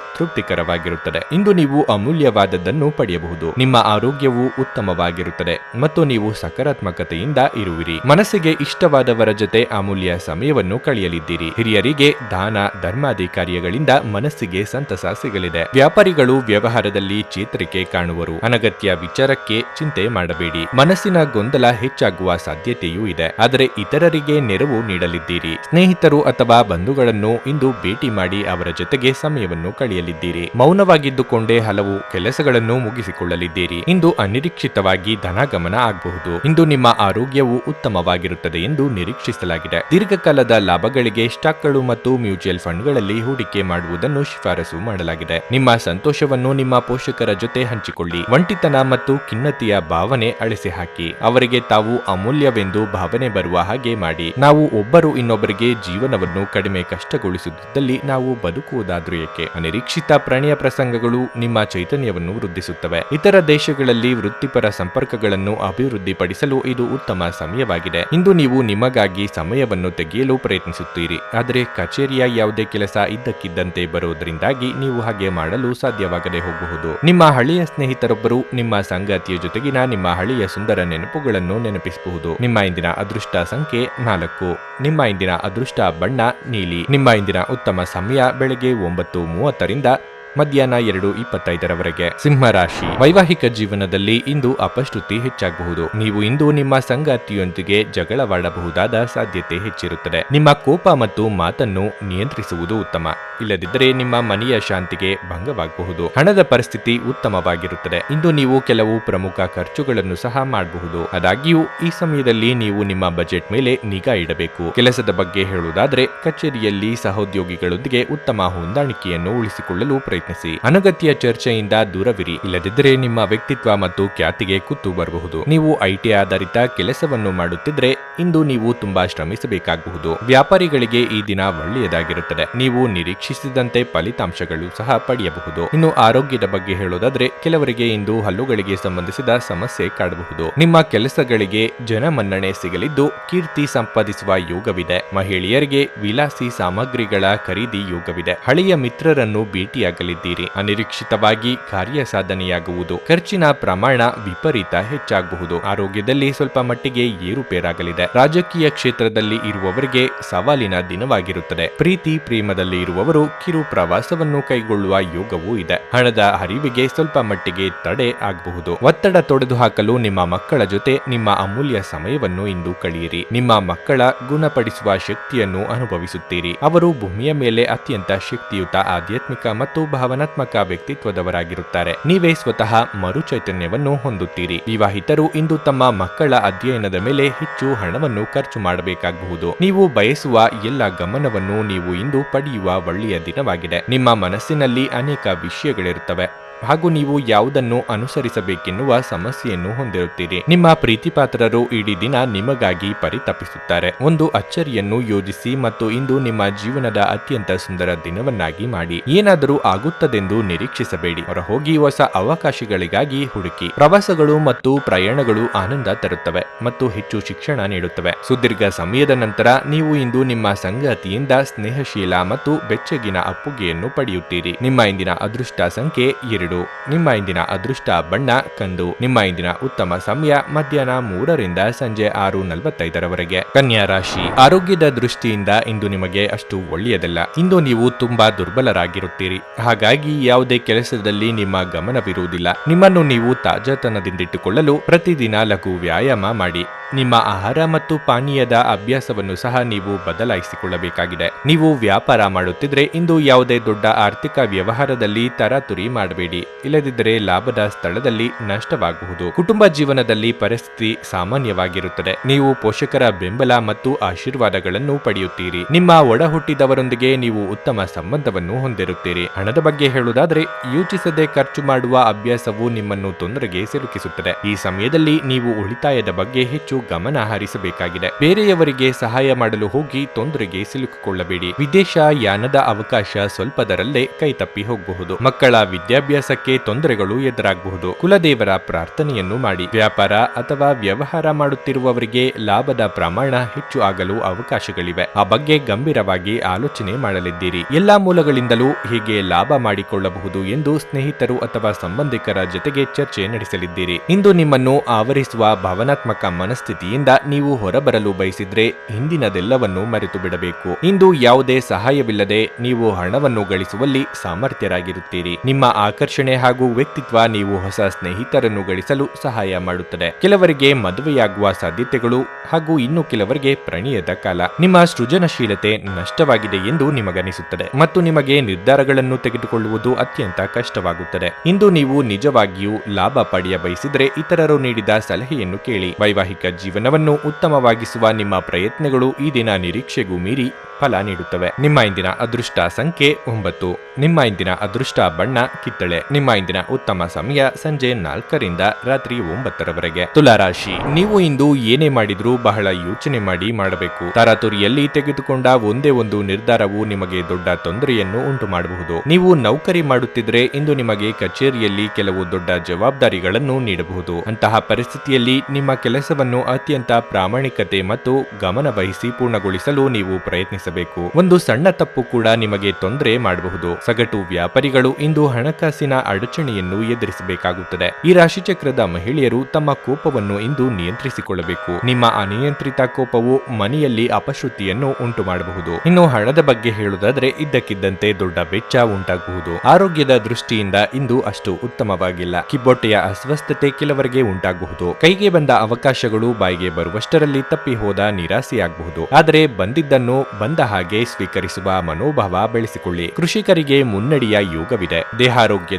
Speaker 2: ತೃಪ್ತಿಕರವಾಗಿರುತ್ತದೆ ಇಂದು ನೀವು ಅಮೂಲ್ಯವಾದದ್ದನ್ನು ಪಡೆಯಬಹುದು. ನಿಮ್ಮ ಆರೋಗ್ಯವು ಉತ್ತಮವಾಗಿರುತ್ತದೆ ಮತ್ತು ನೀವು ಸಕಾರಾತ್ಮಕತೆಯಿಂದ ಇರುವಿರಿ. ಮನಸ್ಸಿಗೆ ಇಷ್ಟವಾದವರ ಜೊತೆ ಅಮೂಲ್ಯ ಸಮಯವನ್ನು ಕಳೆಯಲಿದ್ದೀರಿ. ಹಿರಿಯರಿಗೆ ದಾನ ಧರ್ಮಾದಿ ಕಾರ್ಯಗಳಿಂದ ಮನಸ್ಸಿಗೆ ಸಂತಸ ಸಿಗಲಿದೆ. ವ್ಯಾಪಾರಿಗಳು ವ್ಯವಹಾರದಲ್ಲಿ ಚೇತರಿಕೆ ಕಾಣುವರು. ಅನಗತ್ಯ ವಿಚಾರಕ್ಕೆ ಚಿಂತೆ ಮಾಡಬೇಡಿ. ಮನಸ್ಸಿನ ಗೊಂದಲ ಹೆಚ್ಚಾಗುವ ಸಾಧ್ಯತೆಯೂ ಇದೆ. ಆದರೆ ಇತರರಿಗೆ ನೆರವು ನೀಡಲಿದ್ದೀರಿ. ಸ್ನೇಹಿತರು ಅಥವಾ ಬಂಧುಗಳನ್ನು ಇಂದು ಭೇಟಿ ಮಾಡಿ ಅವರ ಜೊತೆಗೆ ಸಮಯವನ್ನು ಕಳೆಯಲಿದ್ದೀರಿ. ಮೌನವಾಗಿದ್ದುಕೊಂಡೇ ಹಲವು ಕೆಲಸಗಳನ್ನು ಮುಗಿಸಿಕೊಳ್ಳಲಿದ್ದೀರಿ. ಇಂದು ಅನಿರೀಕ್ಷಿತವಾಗಿ ಧನಗಮನ ಆಗಬಹುದು. ಇಂದು ನಿಮ್ಮ ಆರೋಗ್ಯವು ಉತ್ತಮವಾಗಿರುತ್ತದೆ ಎಂದು ನಿರೀಕ್ಷಿಸಲಾಗಿದೆ. ದೀರ್ಘಕಾಲದ ಲಾಭಗಳಿಗೆ ಸ್ಟಾಕ್ಗಳು ಮತ್ತು ಮ್ಯೂಚುವಲ್ ಫಂಡ್ಗಳಲ್ಲಿ ಹೂಡಿಕೆ ಮಾಡುವುದನ್ನು ಶಿಫಾರಸು ಮಾಡಲಾಗಿದೆ. ನಿಮ್ಮ ಸಂತೋಷವನ್ನು ನಿಮ್ಮ ಪೋಷಕರ ಜೊತೆ ಹಂಚಿಕೊಳ್ಳಿ. ಒಂಟಿತನ ಮತ್ತು ಖಿನ್ನತೆಯ ಭಾವನೆ ಅಳಿಸಿ ಹಾಕಿ ಅವರಿಗೆ ತಾವು ಅಮೂಲ್ಯವೆಂದು ಭಾವನೆ ಬರುವ ಹಾಗೆ ಮಾಡಿ. ನಾವು ಒಬ್ಬರು ಇನ್ನೊಬ್ಬರಿಗೆ ಜೀವನವನ್ನು ಕಡಿಮೆ ಕಷ್ಟಗೊಳಿಸುತ್ತಿದ್ದಲ್ಲಿ ನಾವು ಬದುಕುವುದಾದ್ರೂ ಏಕೆ? ಅನಿರೀಕ್ಷಿತ ಪ್ರಣಯ ಪ್ರಸಂಗಗಳು ನಿಮ್ಮ ಚೈತನ್ಯವನ್ನು ವೃದ್ಧಿಸುತ್ತವೆ. ಇತರ ದೇಶಗಳಲ್ಲಿ ವೃತ್ತಿಪರ ಸಂಪರ್ಕಗಳನ್ನು ಅಭಿವೃದ್ಧಿಪಡಿಸಲು ಇದು ಉತ್ತಮ ಸಮಯವಾಗಿದೆ. ಇಂದು ನೀವು ನಿಮಗಾಗಿ ಸಮಯವನ್ನು ತೆಗೆಯಲು ಪ್ರಯತ್ನಿಸುತ್ತೀರಿ. ಆದರೆ ಕಚೇರಿಯ ಯಾವುದೇ ಕೆಲಸ ಇದ್ದಕ್ಕಿದ್ದಂತೆ ಬರುವುದರಿಂದಾಗಿ ನೀವು ಹಾಗೆ ಮಾಡಲು ಸಾಧ್ಯವಾಗದೆ ಹೋಗಬಹುದು. ನಿಮ್ಮ ಹಳೆಯ ಸ್ನೇಹಿತರೊಬ್ಬರು ನಿಮ್ಮ ಸಂಗಾತಿಯ ಜೊತೆಗಿನ ನಿಮ್ಮ ಹಳೆಯ ಸುಂದರ ನೆನಪುಗಳನ್ನು ನೆನಪಿಸಬಹುದು. ನಿಮ್ಮ ಇಂದಿನ ಅದೃಷ್ಟ ಸಂಖ್ಯೆ ನಾಲ್ಕು. ನಿಮ್ಮ ಇಂದಿನ ಅದೃಷ್ಟ ಬಣ್ಣ ನೀಲಿ. ನಿಮ್ಮ ಇಂದಿನ ಉತ್ತಮ ಸಮಯ ಬೆಳಗ್ಗೆ ಒಂಬತ್ತು ಮೂವತ್ತರಿಂದ ಮಧ್ಯಾಹ್ನ ಎರಡು ಇಪ್ಪತ್ತೈದರವರೆಗೆ. ಸಿಂಹರಾಶಿ ವೈವಾಹಿಕ ಜೀವನದಲ್ಲಿ ಇಂದು ಅಪಶ್ರುತಿ ಹೆಚ್ಚಾಗಬಹುದು. ನೀವು ಇಂದು ನಿಮ್ಮ ಸಂಗಾತಿಯೊಂದಿಗೆ ಜಗಳವಾಡಬಹುದಾದ ಸಾಧ್ಯತೆ ಹೆಚ್ಚಿರುತ್ತದೆ. ನಿಮ್ಮ ಕೋಪ ಮತ್ತು ಮಾತನ್ನು ನಿಯಂತ್ರಿಸುವುದು ಉತ್ತಮ. ಇಲ್ಲದಿದ್ದರೆ ನಿಮ್ಮ ಮನೆಯ ಶಾಂತಿಗೆ ಭಂಗವಾಗಬಹುದು. ಹಣದ ಪರಿಸ್ಥಿತಿ ಉತ್ತಮವಾಗಿರುತ್ತದೆ. ಇಂದು ನೀವು ಕೆಲವು ಪ್ರಮುಖ ಖರ್ಚುಗಳನ್ನು ಸಹ ಮಾಡಬಹುದು. ಆದಾಗ್ಯೂ, ಈ ಸಮಯದಲ್ಲಿ ನೀವು ನಿಮ್ಮ ಬಜೆಟ್ ಮೇಲೆ ನಿಗಾ ಇಡಬೇಕು. ಕೆಲಸದ ಬಗ್ಗೆ ಹೇಳುವುದಾದರೆ, ಕಚೇರಿಯಲ್ಲಿ ಸಹೋದ್ಯೋಗಿಗಳೊಂದಿಗೆ ಉತ್ತಮ ಹೊಂದಾಣಿಕೆಯನ್ನು ಉಳಿಸಿಕೊಳ್ಳಲು ಪ್ರಯತ್ನಿಸಿ. ಅನಗತ್ಯ ಚರ್ಚೆಯಿಂದ ದೂರವಿರಿ. ಇಲ್ಲದಿದ್ದರೆ ನಿಮ್ಮ ವ್ಯಕ್ತಿತ್ವ ಮತ್ತು ಖ್ಯಾತಿಗೆ ಕುತ್ತು ಬರಬಹುದು. ನೀವು ಐಟಿ ಆಧಾರಿತ ಕೆಲಸವನ್ನು ಮಾಡುತ್ತಿದ್ರೆ ಇಂದು ನೀವು ತುಂಬಾ ಶ್ರಮಿಸಬೇಕಾಗಬಹುದು. ವ್ಯಾಪಾರಿಗಳಿಗೆ ಈ ದಿನ ಒಳ್ಳೆಯದಾಗಿರುತ್ತದೆ. ನೀವು ನಿರೀಕ್ಷಿಸಿದಂತೆ ಫಲಿತಾಂಶಗಳು ಸಹ ಪಡೆಯಬಹುದು. ಇನ್ನು ಆರೋಗ್ಯದ ಬಗ್ಗೆ ಹೇಳೋದಾದ್ರೆ ಕೆಲವರಿಗೆ ಇಂದು ಹಲ್ಲುಗಳಿಗೆ ಸಂಬಂಧಿಸಿದ ಸಮಸ್ಯೆ ಕಾಡಬಹುದು. ನಿಮ್ಮ ಕೆಲಸಗಳಿಗೆ ಜನಮನ್ನಣೆ ಸಿಗಲಿದ್ದು ಕೀರ್ತಿ ಸಂಪಾದಿಸುವ ಯೋಗವಿದೆ. ಮಹಿಳೆಯರಿಗೆ ವಿಲಾಸಿ ಸಾಮಗ್ರಿಗಳ ಖರೀದಿ ಯೋಗವಿದೆ. ಹಳೆಯ ಮಿತ್ರರನ್ನು ಭೇಟಿಯಾಗಲಿ. ಮಾಡಲಿದ್ದೀರಿ ಅನಿರೀಕ್ಷಿತವಾಗಿ ಕಾರ್ಯ ಸಾಧನೆಯಾಗುವುದು ಖರ್ಚಿನ ಪ್ರಮಾಣ ವಿಪರೀತ ಹೆಚ್ಚಾಗಬಹುದು. ಆರೋಗ್ಯದಲ್ಲಿ ಸ್ವಲ್ಪ ಮಟ್ಟಿಗೆ ಏರುಪೇರಾಗಲಿದೆ. ರಾಜಕೀಯ ಕ್ಷೇತ್ರದಲ್ಲಿ ಇರುವವರಿಗೆ ಸವಾಲಿನ ದಿನವಾಗಿರುತ್ತದೆ. ಪ್ರೀತಿ ಪ್ರೇಮದಲ್ಲಿ ಇರುವವರು ಕಿರು ಪ್ರವಾಸವನ್ನು ಕೈಗೊಳ್ಳುವ ಯೋಗವೂ ಇದೆ. ಹಣದ ಹರಿವಿಗೆ ಸ್ವಲ್ಪ ಮಟ್ಟಿಗೆ ತಡೆ ಆಗಬಹುದು. ಒತ್ತಡ ತೊಡೆದು ಹಾಕಲು ನಿಮ್ಮ ಮಕ್ಕಳ ಜೊತೆ ನಿಮ್ಮ ಅಮೂಲ್ಯ ಸಮಯವನ್ನು ಇಂದು ಕಳೆಯಿರಿ. ನಿಮ್ಮ ಮಕ್ಕಳ ಗುಣಪಡಿಸುವ ಶಕ್ತಿಯನ್ನು ಅನುಭವಿಸುತ್ತೀರಿ. ಅವರು ಭೂಮಿಯ ಮೇಲೆ ಅತ್ಯಂತ ಶಕ್ತಿಯುತ ಆಧ್ಯಾತ್ಮಿಕ ಮತ್ತು ಭಾವನಾತ್ಮಕ ವ್ಯಕ್ತಿತ್ವದವರಾಗಿರುತ್ತಾರೆ. ನೀವೇ ಸ್ವತಃ ಮರು ಚೈತನ್ಯವನ್ನು ಹೊಂದುತ್ತೀರಿ. ವಿವಾಹಿತರು ಇಂದು ತಮ್ಮ ಮಕ್ಕಳ ಅಧ್ಯಯನದ ಮೇಲೆ ಹೆಚ್ಚು ಹಣವನ್ನು ಖರ್ಚು ಮಾಡಬೇಕಾಗಬಹುದು. ನೀವು ಬಯಸುವ ಎಲ್ಲ ಗಮನವನ್ನು ನೀವು ಇಂದು ಪಡೆಯುವ ಒಳ್ಳೆಯ ದಿನವಾಗಿದೆ. ನಿಮ್ಮ ಮನಸ್ಸಿನಲ್ಲಿ ಅನೇಕ ವಿಷಯಗಳಿರುತ್ತವೆ. ಹಾಗೂ ನೀವು ಯಾವುದನ್ನು ಅನುಸರಿಸಬೇಕೆನ್ನುವ ಸಮಸ್ಯೆಯನ್ನು ಹೊಂದಿರುತ್ತೀರಿ. ನಿಮ್ಮ ಪ್ರೀತಿಪಾತ್ರರು ಇಡೀ ದಿನ ನಿಮಗಾಗಿ ಪರಿತಪಿಸುತ್ತಾರೆ. ಒಂದು ಅಚ್ಚರಿಯನ್ನು ಯೋಜಿಸಿ ಮತ್ತು ಇಂದು ನಿಮ್ಮ ಜೀವನದ ಅತ್ಯಂತ ಸುಂದರ ದಿನವನ್ನಾಗಿ ಮಾಡಿ. ಏನಾದರೂ ಆಗುತ್ತದೆಂದು ನಿರೀಕ್ಷಿಸಬೇಡಿ. ಹೊರ ಹೋಗಿ ಹೊಸ ಅವಕಾಶಗಳಿಗಾಗಿ ಹುಡುಕಿ. ಪ್ರವಾಸಗಳು ಮತ್ತು ಪ್ರಯಾಣಗಳು ಆನಂದ ತರುತ್ತವೆ ಮತ್ತು ಹೆಚ್ಚು ಶಿಕ್ಷಣ ನೀಡುತ್ತವೆ. ಸುದೀರ್ಘ ಸಮಯದ ನಂತರ ನೀವು ಇಂದು ನಿಮ್ಮ ಸಂಗಾತಿಯಿಂದ ಸ್ನೇಹಶೀಲ ಮತ್ತು ಬೆಚ್ಚಗಿನ ಅಪ್ಪುಗೆಯನ್ನು ಪಡೆಯುತ್ತೀರಿ. ನಿಮ್ಮ ಇಂದಿನ ಅದೃಷ್ಟ ಸಂಖ್ಯೆ ಎರಡು. ನಿಮ್ಮ ಇಂದಿನ ಅದೃಷ್ಟ ಬಣ್ಣ, ಕಂದು. ನಿಮ್ಮ ಇಂದಿನ ಉತ್ತಮ ಸಮಯ ಮಧ್ಯಾಹ್ನ ಮೂರರಿಂದ ಸಂಜೆ ಆರು ನಲವತ್ತೈದರವರೆಗೆ. ಕನ್ಯಾ ರಾಶಿ, ಆರೋಗ್ಯದ ದೃಷ್ಟಿಯಿಂದ ಇಂದು ನಿಮಗೆ ಅಷ್ಟು ಒಳ್ಳೆಯದಲ್ಲ. ಇಂದು ನೀವು ತುಂಬಾ ದುರ್ಬಲರಾಗಿರುತ್ತೀರಿ. ಹಾಗಾಗಿ ಯಾವುದೇ ಕೆಲಸದಲ್ಲಿ ನಿಮ್ಮ ಗಮನವಿರುವುದಿಲ್ಲ. ನಿಮ್ಮನ್ನು ನೀವು ತಾಜಾತನದಿಂದಿಟ್ಟುಕೊಳ್ಳಲು ಪ್ರತಿದಿನ ಲಘು ವ್ಯಾಯಾಮ ಮಾಡಿ. ನಿಮ್ಮ ಆಹಾರ ಮತ್ತು ಪಾನೀಯದ ಅಭ್ಯಾಸವನ್ನು ಸಹ ನೀವು ಬದಲಾಯಿಸಿಕೊಳ್ಳಬೇಕಾಗಿದೆ. ನೀವು ವ್ಯಾಪಾರ ಮಾಡುತ್ತಿದ್ರೆ ಇಂದು ಯಾವುದೇ ದೊಡ್ಡ ಆರ್ಥಿಕ ವ್ಯವಹಾರದಲ್ಲಿ ತರಾತುರಿ ಮಾಡಬೇಡಿ. ಇಲ್ಲದಿದ್ದರೆ ಲಾಭದ ಸ್ಥಳದಲ್ಲಿ ನಷ್ಟವಾಗಬಹುದು ಕುಟುಂಬ ಜೀವನದಲ್ಲಿ ಪರಿಸ್ಥಿತಿ ಸಾಮಾನ್ಯವಾಗಿರುತ್ತದೆ. ನೀವು ಪೋಷಕರ ಬೆಂಬಲ ಮತ್ತು ಆಶೀರ್ವಾದಗಳನ್ನು ಪಡೆಯುತ್ತೀರಿ. ನಿಮ್ಮ ಒಡ ಹುಟ್ಟಿದವರೊಂದಿಗೆ ನೀವು ಉತ್ತಮ ಸಂಬಂಧವನ್ನು ಹೊಂದಿರುತ್ತೀರಿ. ಹಣದ ಬಗ್ಗೆ ಹೇಳುವುದಾದರೆ, ಯೋಚಿಸದೆ ಖರ್ಚು ಮಾಡುವ ಅಭ್ಯಾಸವು ನಿಮ್ಮನ್ನು ತೊಂದರೆಗೆ ಸಿಲುಕಿಸುತ್ತದೆ. ಈ ಸಮಯದಲ್ಲಿ ನೀವು ಉಳಿತಾಯದ ಬಗ್ಗೆ ಹೆಚ್ಚು ಗಮನ ಹರಿಸಬೇಕಾಗಿದೆ. ಬೇರೆಯವರಿಗೆ ಸಹಾಯ ಮಾಡಲು ಹೋಗಿ ತೊಂದರೆಗೆ ಸಿಲುಕಿಕೊಳ್ಳಬೇಡಿ. ವಿದೇಶ ಯಾನದ ಅವಕಾಶ ಸ್ವಲ್ಪದರಲ್ಲೇ ಕೈತಪ್ಪಿ ಹೋಗಬಹುದು. ಮಕ್ಕಳ ವಿದ್ಯಾಭ್ಯಾಸಕ್ಕೆ ತೊಂದರೆಗಳು ಎದುರಾಗಬಹುದು. ಕುಲದೇವರ ಪ್ರಾರ್ಥನೆಯನ್ನು ಮಾಡಿ. ವ್ಯಾಪಾರ ಅಥವಾ ವ್ಯವಹಾರ ಮಾಡುತ್ತಿರುವವರಿಗೆ ಲಾಭದ ಪ್ರಮಾಣ ಹೆಚ್ಚು ಆಗಲು ಅವಕಾಶಗಳಿವೆ. ಆ ಬಗ್ಗೆ ಗಂಭೀರವಾಗಿ ಆಲೋಚನೆ ಮಾಡಲಿದ್ದೀರಿ. ಎಲ್ಲಾ ಮೂಲಗಳಿಂದಲೂ ಹೀಗೆ ಲಾಭ ಮಾಡಿಕೊಳ್ಳಬಹುದು ಎಂದು ಸ್ನೇಹಿತರು ಅಥವಾ ಸಂಬಂಧಿಕರ ಜೊತೆಗೆ ಚರ್ಚೆ ನಡೆಸಲಿದ್ದೀರಿ. ಇಂದು ನಿಮ್ಮನ್ನು ಆವರಿಸುವ ಭಾವನಾತ್ಮಕ ಮನಸ್ಥಿತಿಯಿಂದ ನೀವು ಹೊರಬರಲು ಬಯಸಿದ್ರೆ ಹಿಂದಿನದೆಲ್ಲವನ್ನು ಮರೆತು ಬಿಡಬೇಕು ಇಂದು ಯಾವುದೇ ಸಹಾಯವಿಲ್ಲದೆ ನೀವು ಹಣವನ್ನು ಗಳಿಸುವಲ್ಲಿ ಸಾಮರ್ಥ್ಯರಾಗಿರುತ್ತೀರಿ. ನಿಮ್ಮ ಆಕರ್ಷಣೆ ಹಾಗೂ ವ್ಯಕ್ತಿತ್ವ ನೀವು ಹೊಸ ಸ್ನೇಹಿತರನ್ನು ಗಳಿಸಲು ಸಹಾಯ ಮಾಡುತ್ತದೆ. ಕೆಲವರಿಗೆ ಮದುವೆಯಾಗುವ ಸಾಧ್ಯತೆಗಳು ಹಾಗೂ ಇನ್ನು ಕೆಲವರಿಗೆ ಪ್ರಣಯದ ಕಾಲ. ನಿಮ್ಮ ಸೃಜನಶೀಲತೆ ನಷ್ಟವಾಗಿದೆ ಎಂದು ನಿಮಗನಿಸುತ್ತದೆ ಮತ್ತು ನಿಮಗೆ ನಿರ್ಧಾರಗಳನ್ನು ತೆಗೆದುಕೊಳ್ಳುವುದು ಅತ್ಯಂತ ಕಷ್ಟವಾಗುತ್ತದೆ. ಇಂದು ನೀವು ನಿಜವಾಗಿಯೂ ಲಾಭ ಪಡೆಯ ಬಯಸಿದರೆ ಇತರರು ನೀಡಿದ ಸಲಹೆಯನ್ನು ಕೇಳಿ. ವೈವಾಹಿಕ ಜೀವನವನ್ನು ಉತ್ತಮವಾಗಿಸುವ ನಿಮ್ಮ ಪ್ರಯತ್ನಗಳು ಈ ದಿನ ನಿರೀಕ್ಷೆಗೂ ಮೀರಿ ಫಲ ನೀಡುತ್ತವೆ. ನಿಮ್ಮ ಇಂದಿನ ಅದೃಷ್ಟ ಸಂಖ್ಯೆ ಒಂಬತ್ತು. ನಿಮ್ಮ ಇಂದಿನ ಅದೃಷ್ಟ ಬಣ್ಣ ಕಿತ್ತಳೆ. ನಿಮ್ಮ ಇಂದಿನ ಉತ್ತಮ ಸಮಯ ಸಂಜೆ ನಾಲ್ಕರಿಂದ ರಾತ್ರಿ ಒಂಬತ್ತರವರೆಗೆ. ತುಲಾರಾಶಿ, ನೀವು ಇಂದು ಏನೇ ಮಾಡಿದ್ರೂ ಬಹಳ ಯೋಚನೆ ಮಾಡಿ ಮಾಡಬೇಕು. ತರಾತುರಿಯಲ್ಲಿ ತೆಗೆದುಕೊಂಡ ಒಂದೇ ಒಂದು ನಿರ್ಧಾರವು ನಿಮಗೆ ದೊಡ್ಡ ತೊಂದರೆಯನ್ನು ಉಂಟು ಮಾಡಬಹುದು ನೀವು ನೌಕರಿ ಮಾಡುತ್ತಿದ್ರೆ ಇಂದು ನಿಮಗೆ ಕಚೇರಿಯಲ್ಲಿ ಕೆಲವು ದೊಡ್ಡ ಜವಾಬ್ದಾರಿಗಳನ್ನು ನೀಡಬಹುದು. ಅಂತಹ ಪರಿಸ್ಥಿತಿಯಲ್ಲಿ ನಿಮ್ಮ ಕೆಲಸವನ್ನು ಅತ್ಯಂತ ಪ್ರಾಮಾಣಿಕತೆ ಮತ್ತು ಗಮನ ವಹಿಸಿ ಪೂರ್ಣಗೊಳಿಸಲು ನೀವು ಪ್ರಯತ್ನಿಸಬೇಕು. ಒಂದು ಸಣ್ಣ ತಪ್ಪು ಕೂಡ ನಿಮಗೆ ತೊಂದರೆ ಮಾಡಬಹುದು. ಸಗಟು ವ್ಯಾಪಾರಿಗಳು ಇಂದು ಹಣಕಾಸಿನ ಅಡಚಣೆಯನ್ನು ಎದುರಿಸಬೇಕಾಗುತ್ತದೆ. ಈ ರಾಶಿಚಕ್ರದ ಮಹಿಳೆಯರು ತಮ್ಮ ಕೋಪವನ್ನು ಇಂದು ನಿಯಂತ್ರಿಸಿಕೊಳ್ಳಬೇಕು. ನಿಮ್ಮ ಅನಿಯಂತ್ರಿತ ಕೋಪವು ಮನೆಯಲ್ಲಿ ಅಪಶ್ರುತಿಯನ್ನು ಉಂಟು ಮಾಡಬಹುದು ಇನ್ನು ಹಣದ ಬಗ್ಗೆ ಹೇಳುವುದಾದ್ರೆ ಇದ್ದಕ್ಕಿದ್ದಂತೆ ದೊಡ್ಡ ವೆಚ್ಚ ಉಂಟಾಗಬಹುದು. ಆರೋಗ್ಯದ ದೃಷ್ಟಿಯಿಂದ ಇಂದು ಅಷ್ಟು ಉತ್ತಮವಾಗಿಲ್ಲ. ಕಿಬ್ಬೊಟ್ಟೆಯ ಅಸ್ವಸ್ಥತೆ ಕೆಲವರಿಗೆ ಉಂಟಾಗಬಹುದು. ಕೈಗೆ ಬಂದ ಅವಕಾಶಗಳು ಬಾಯಿಗೆ ಬರುವಷ್ಟರಲ್ಲಿ ತಪ್ಪಿ ಹೋದ ನಿರಾಸೆಯಾಗಬಹುದು. ಆದರೆ ಬಂದಿದ್ದನ್ನು ಬಂದ ಹಾಗೆ ಸ್ವೀಕರಿಸುವ ಮನೋಭಾವ ಬೆಳೆಸಿಕೊಳ್ಳಿ. ಕೃಷಿಕರಿಗೆ ಮುನ್ನಡಿಯ ಯೋಗವಿದೆ.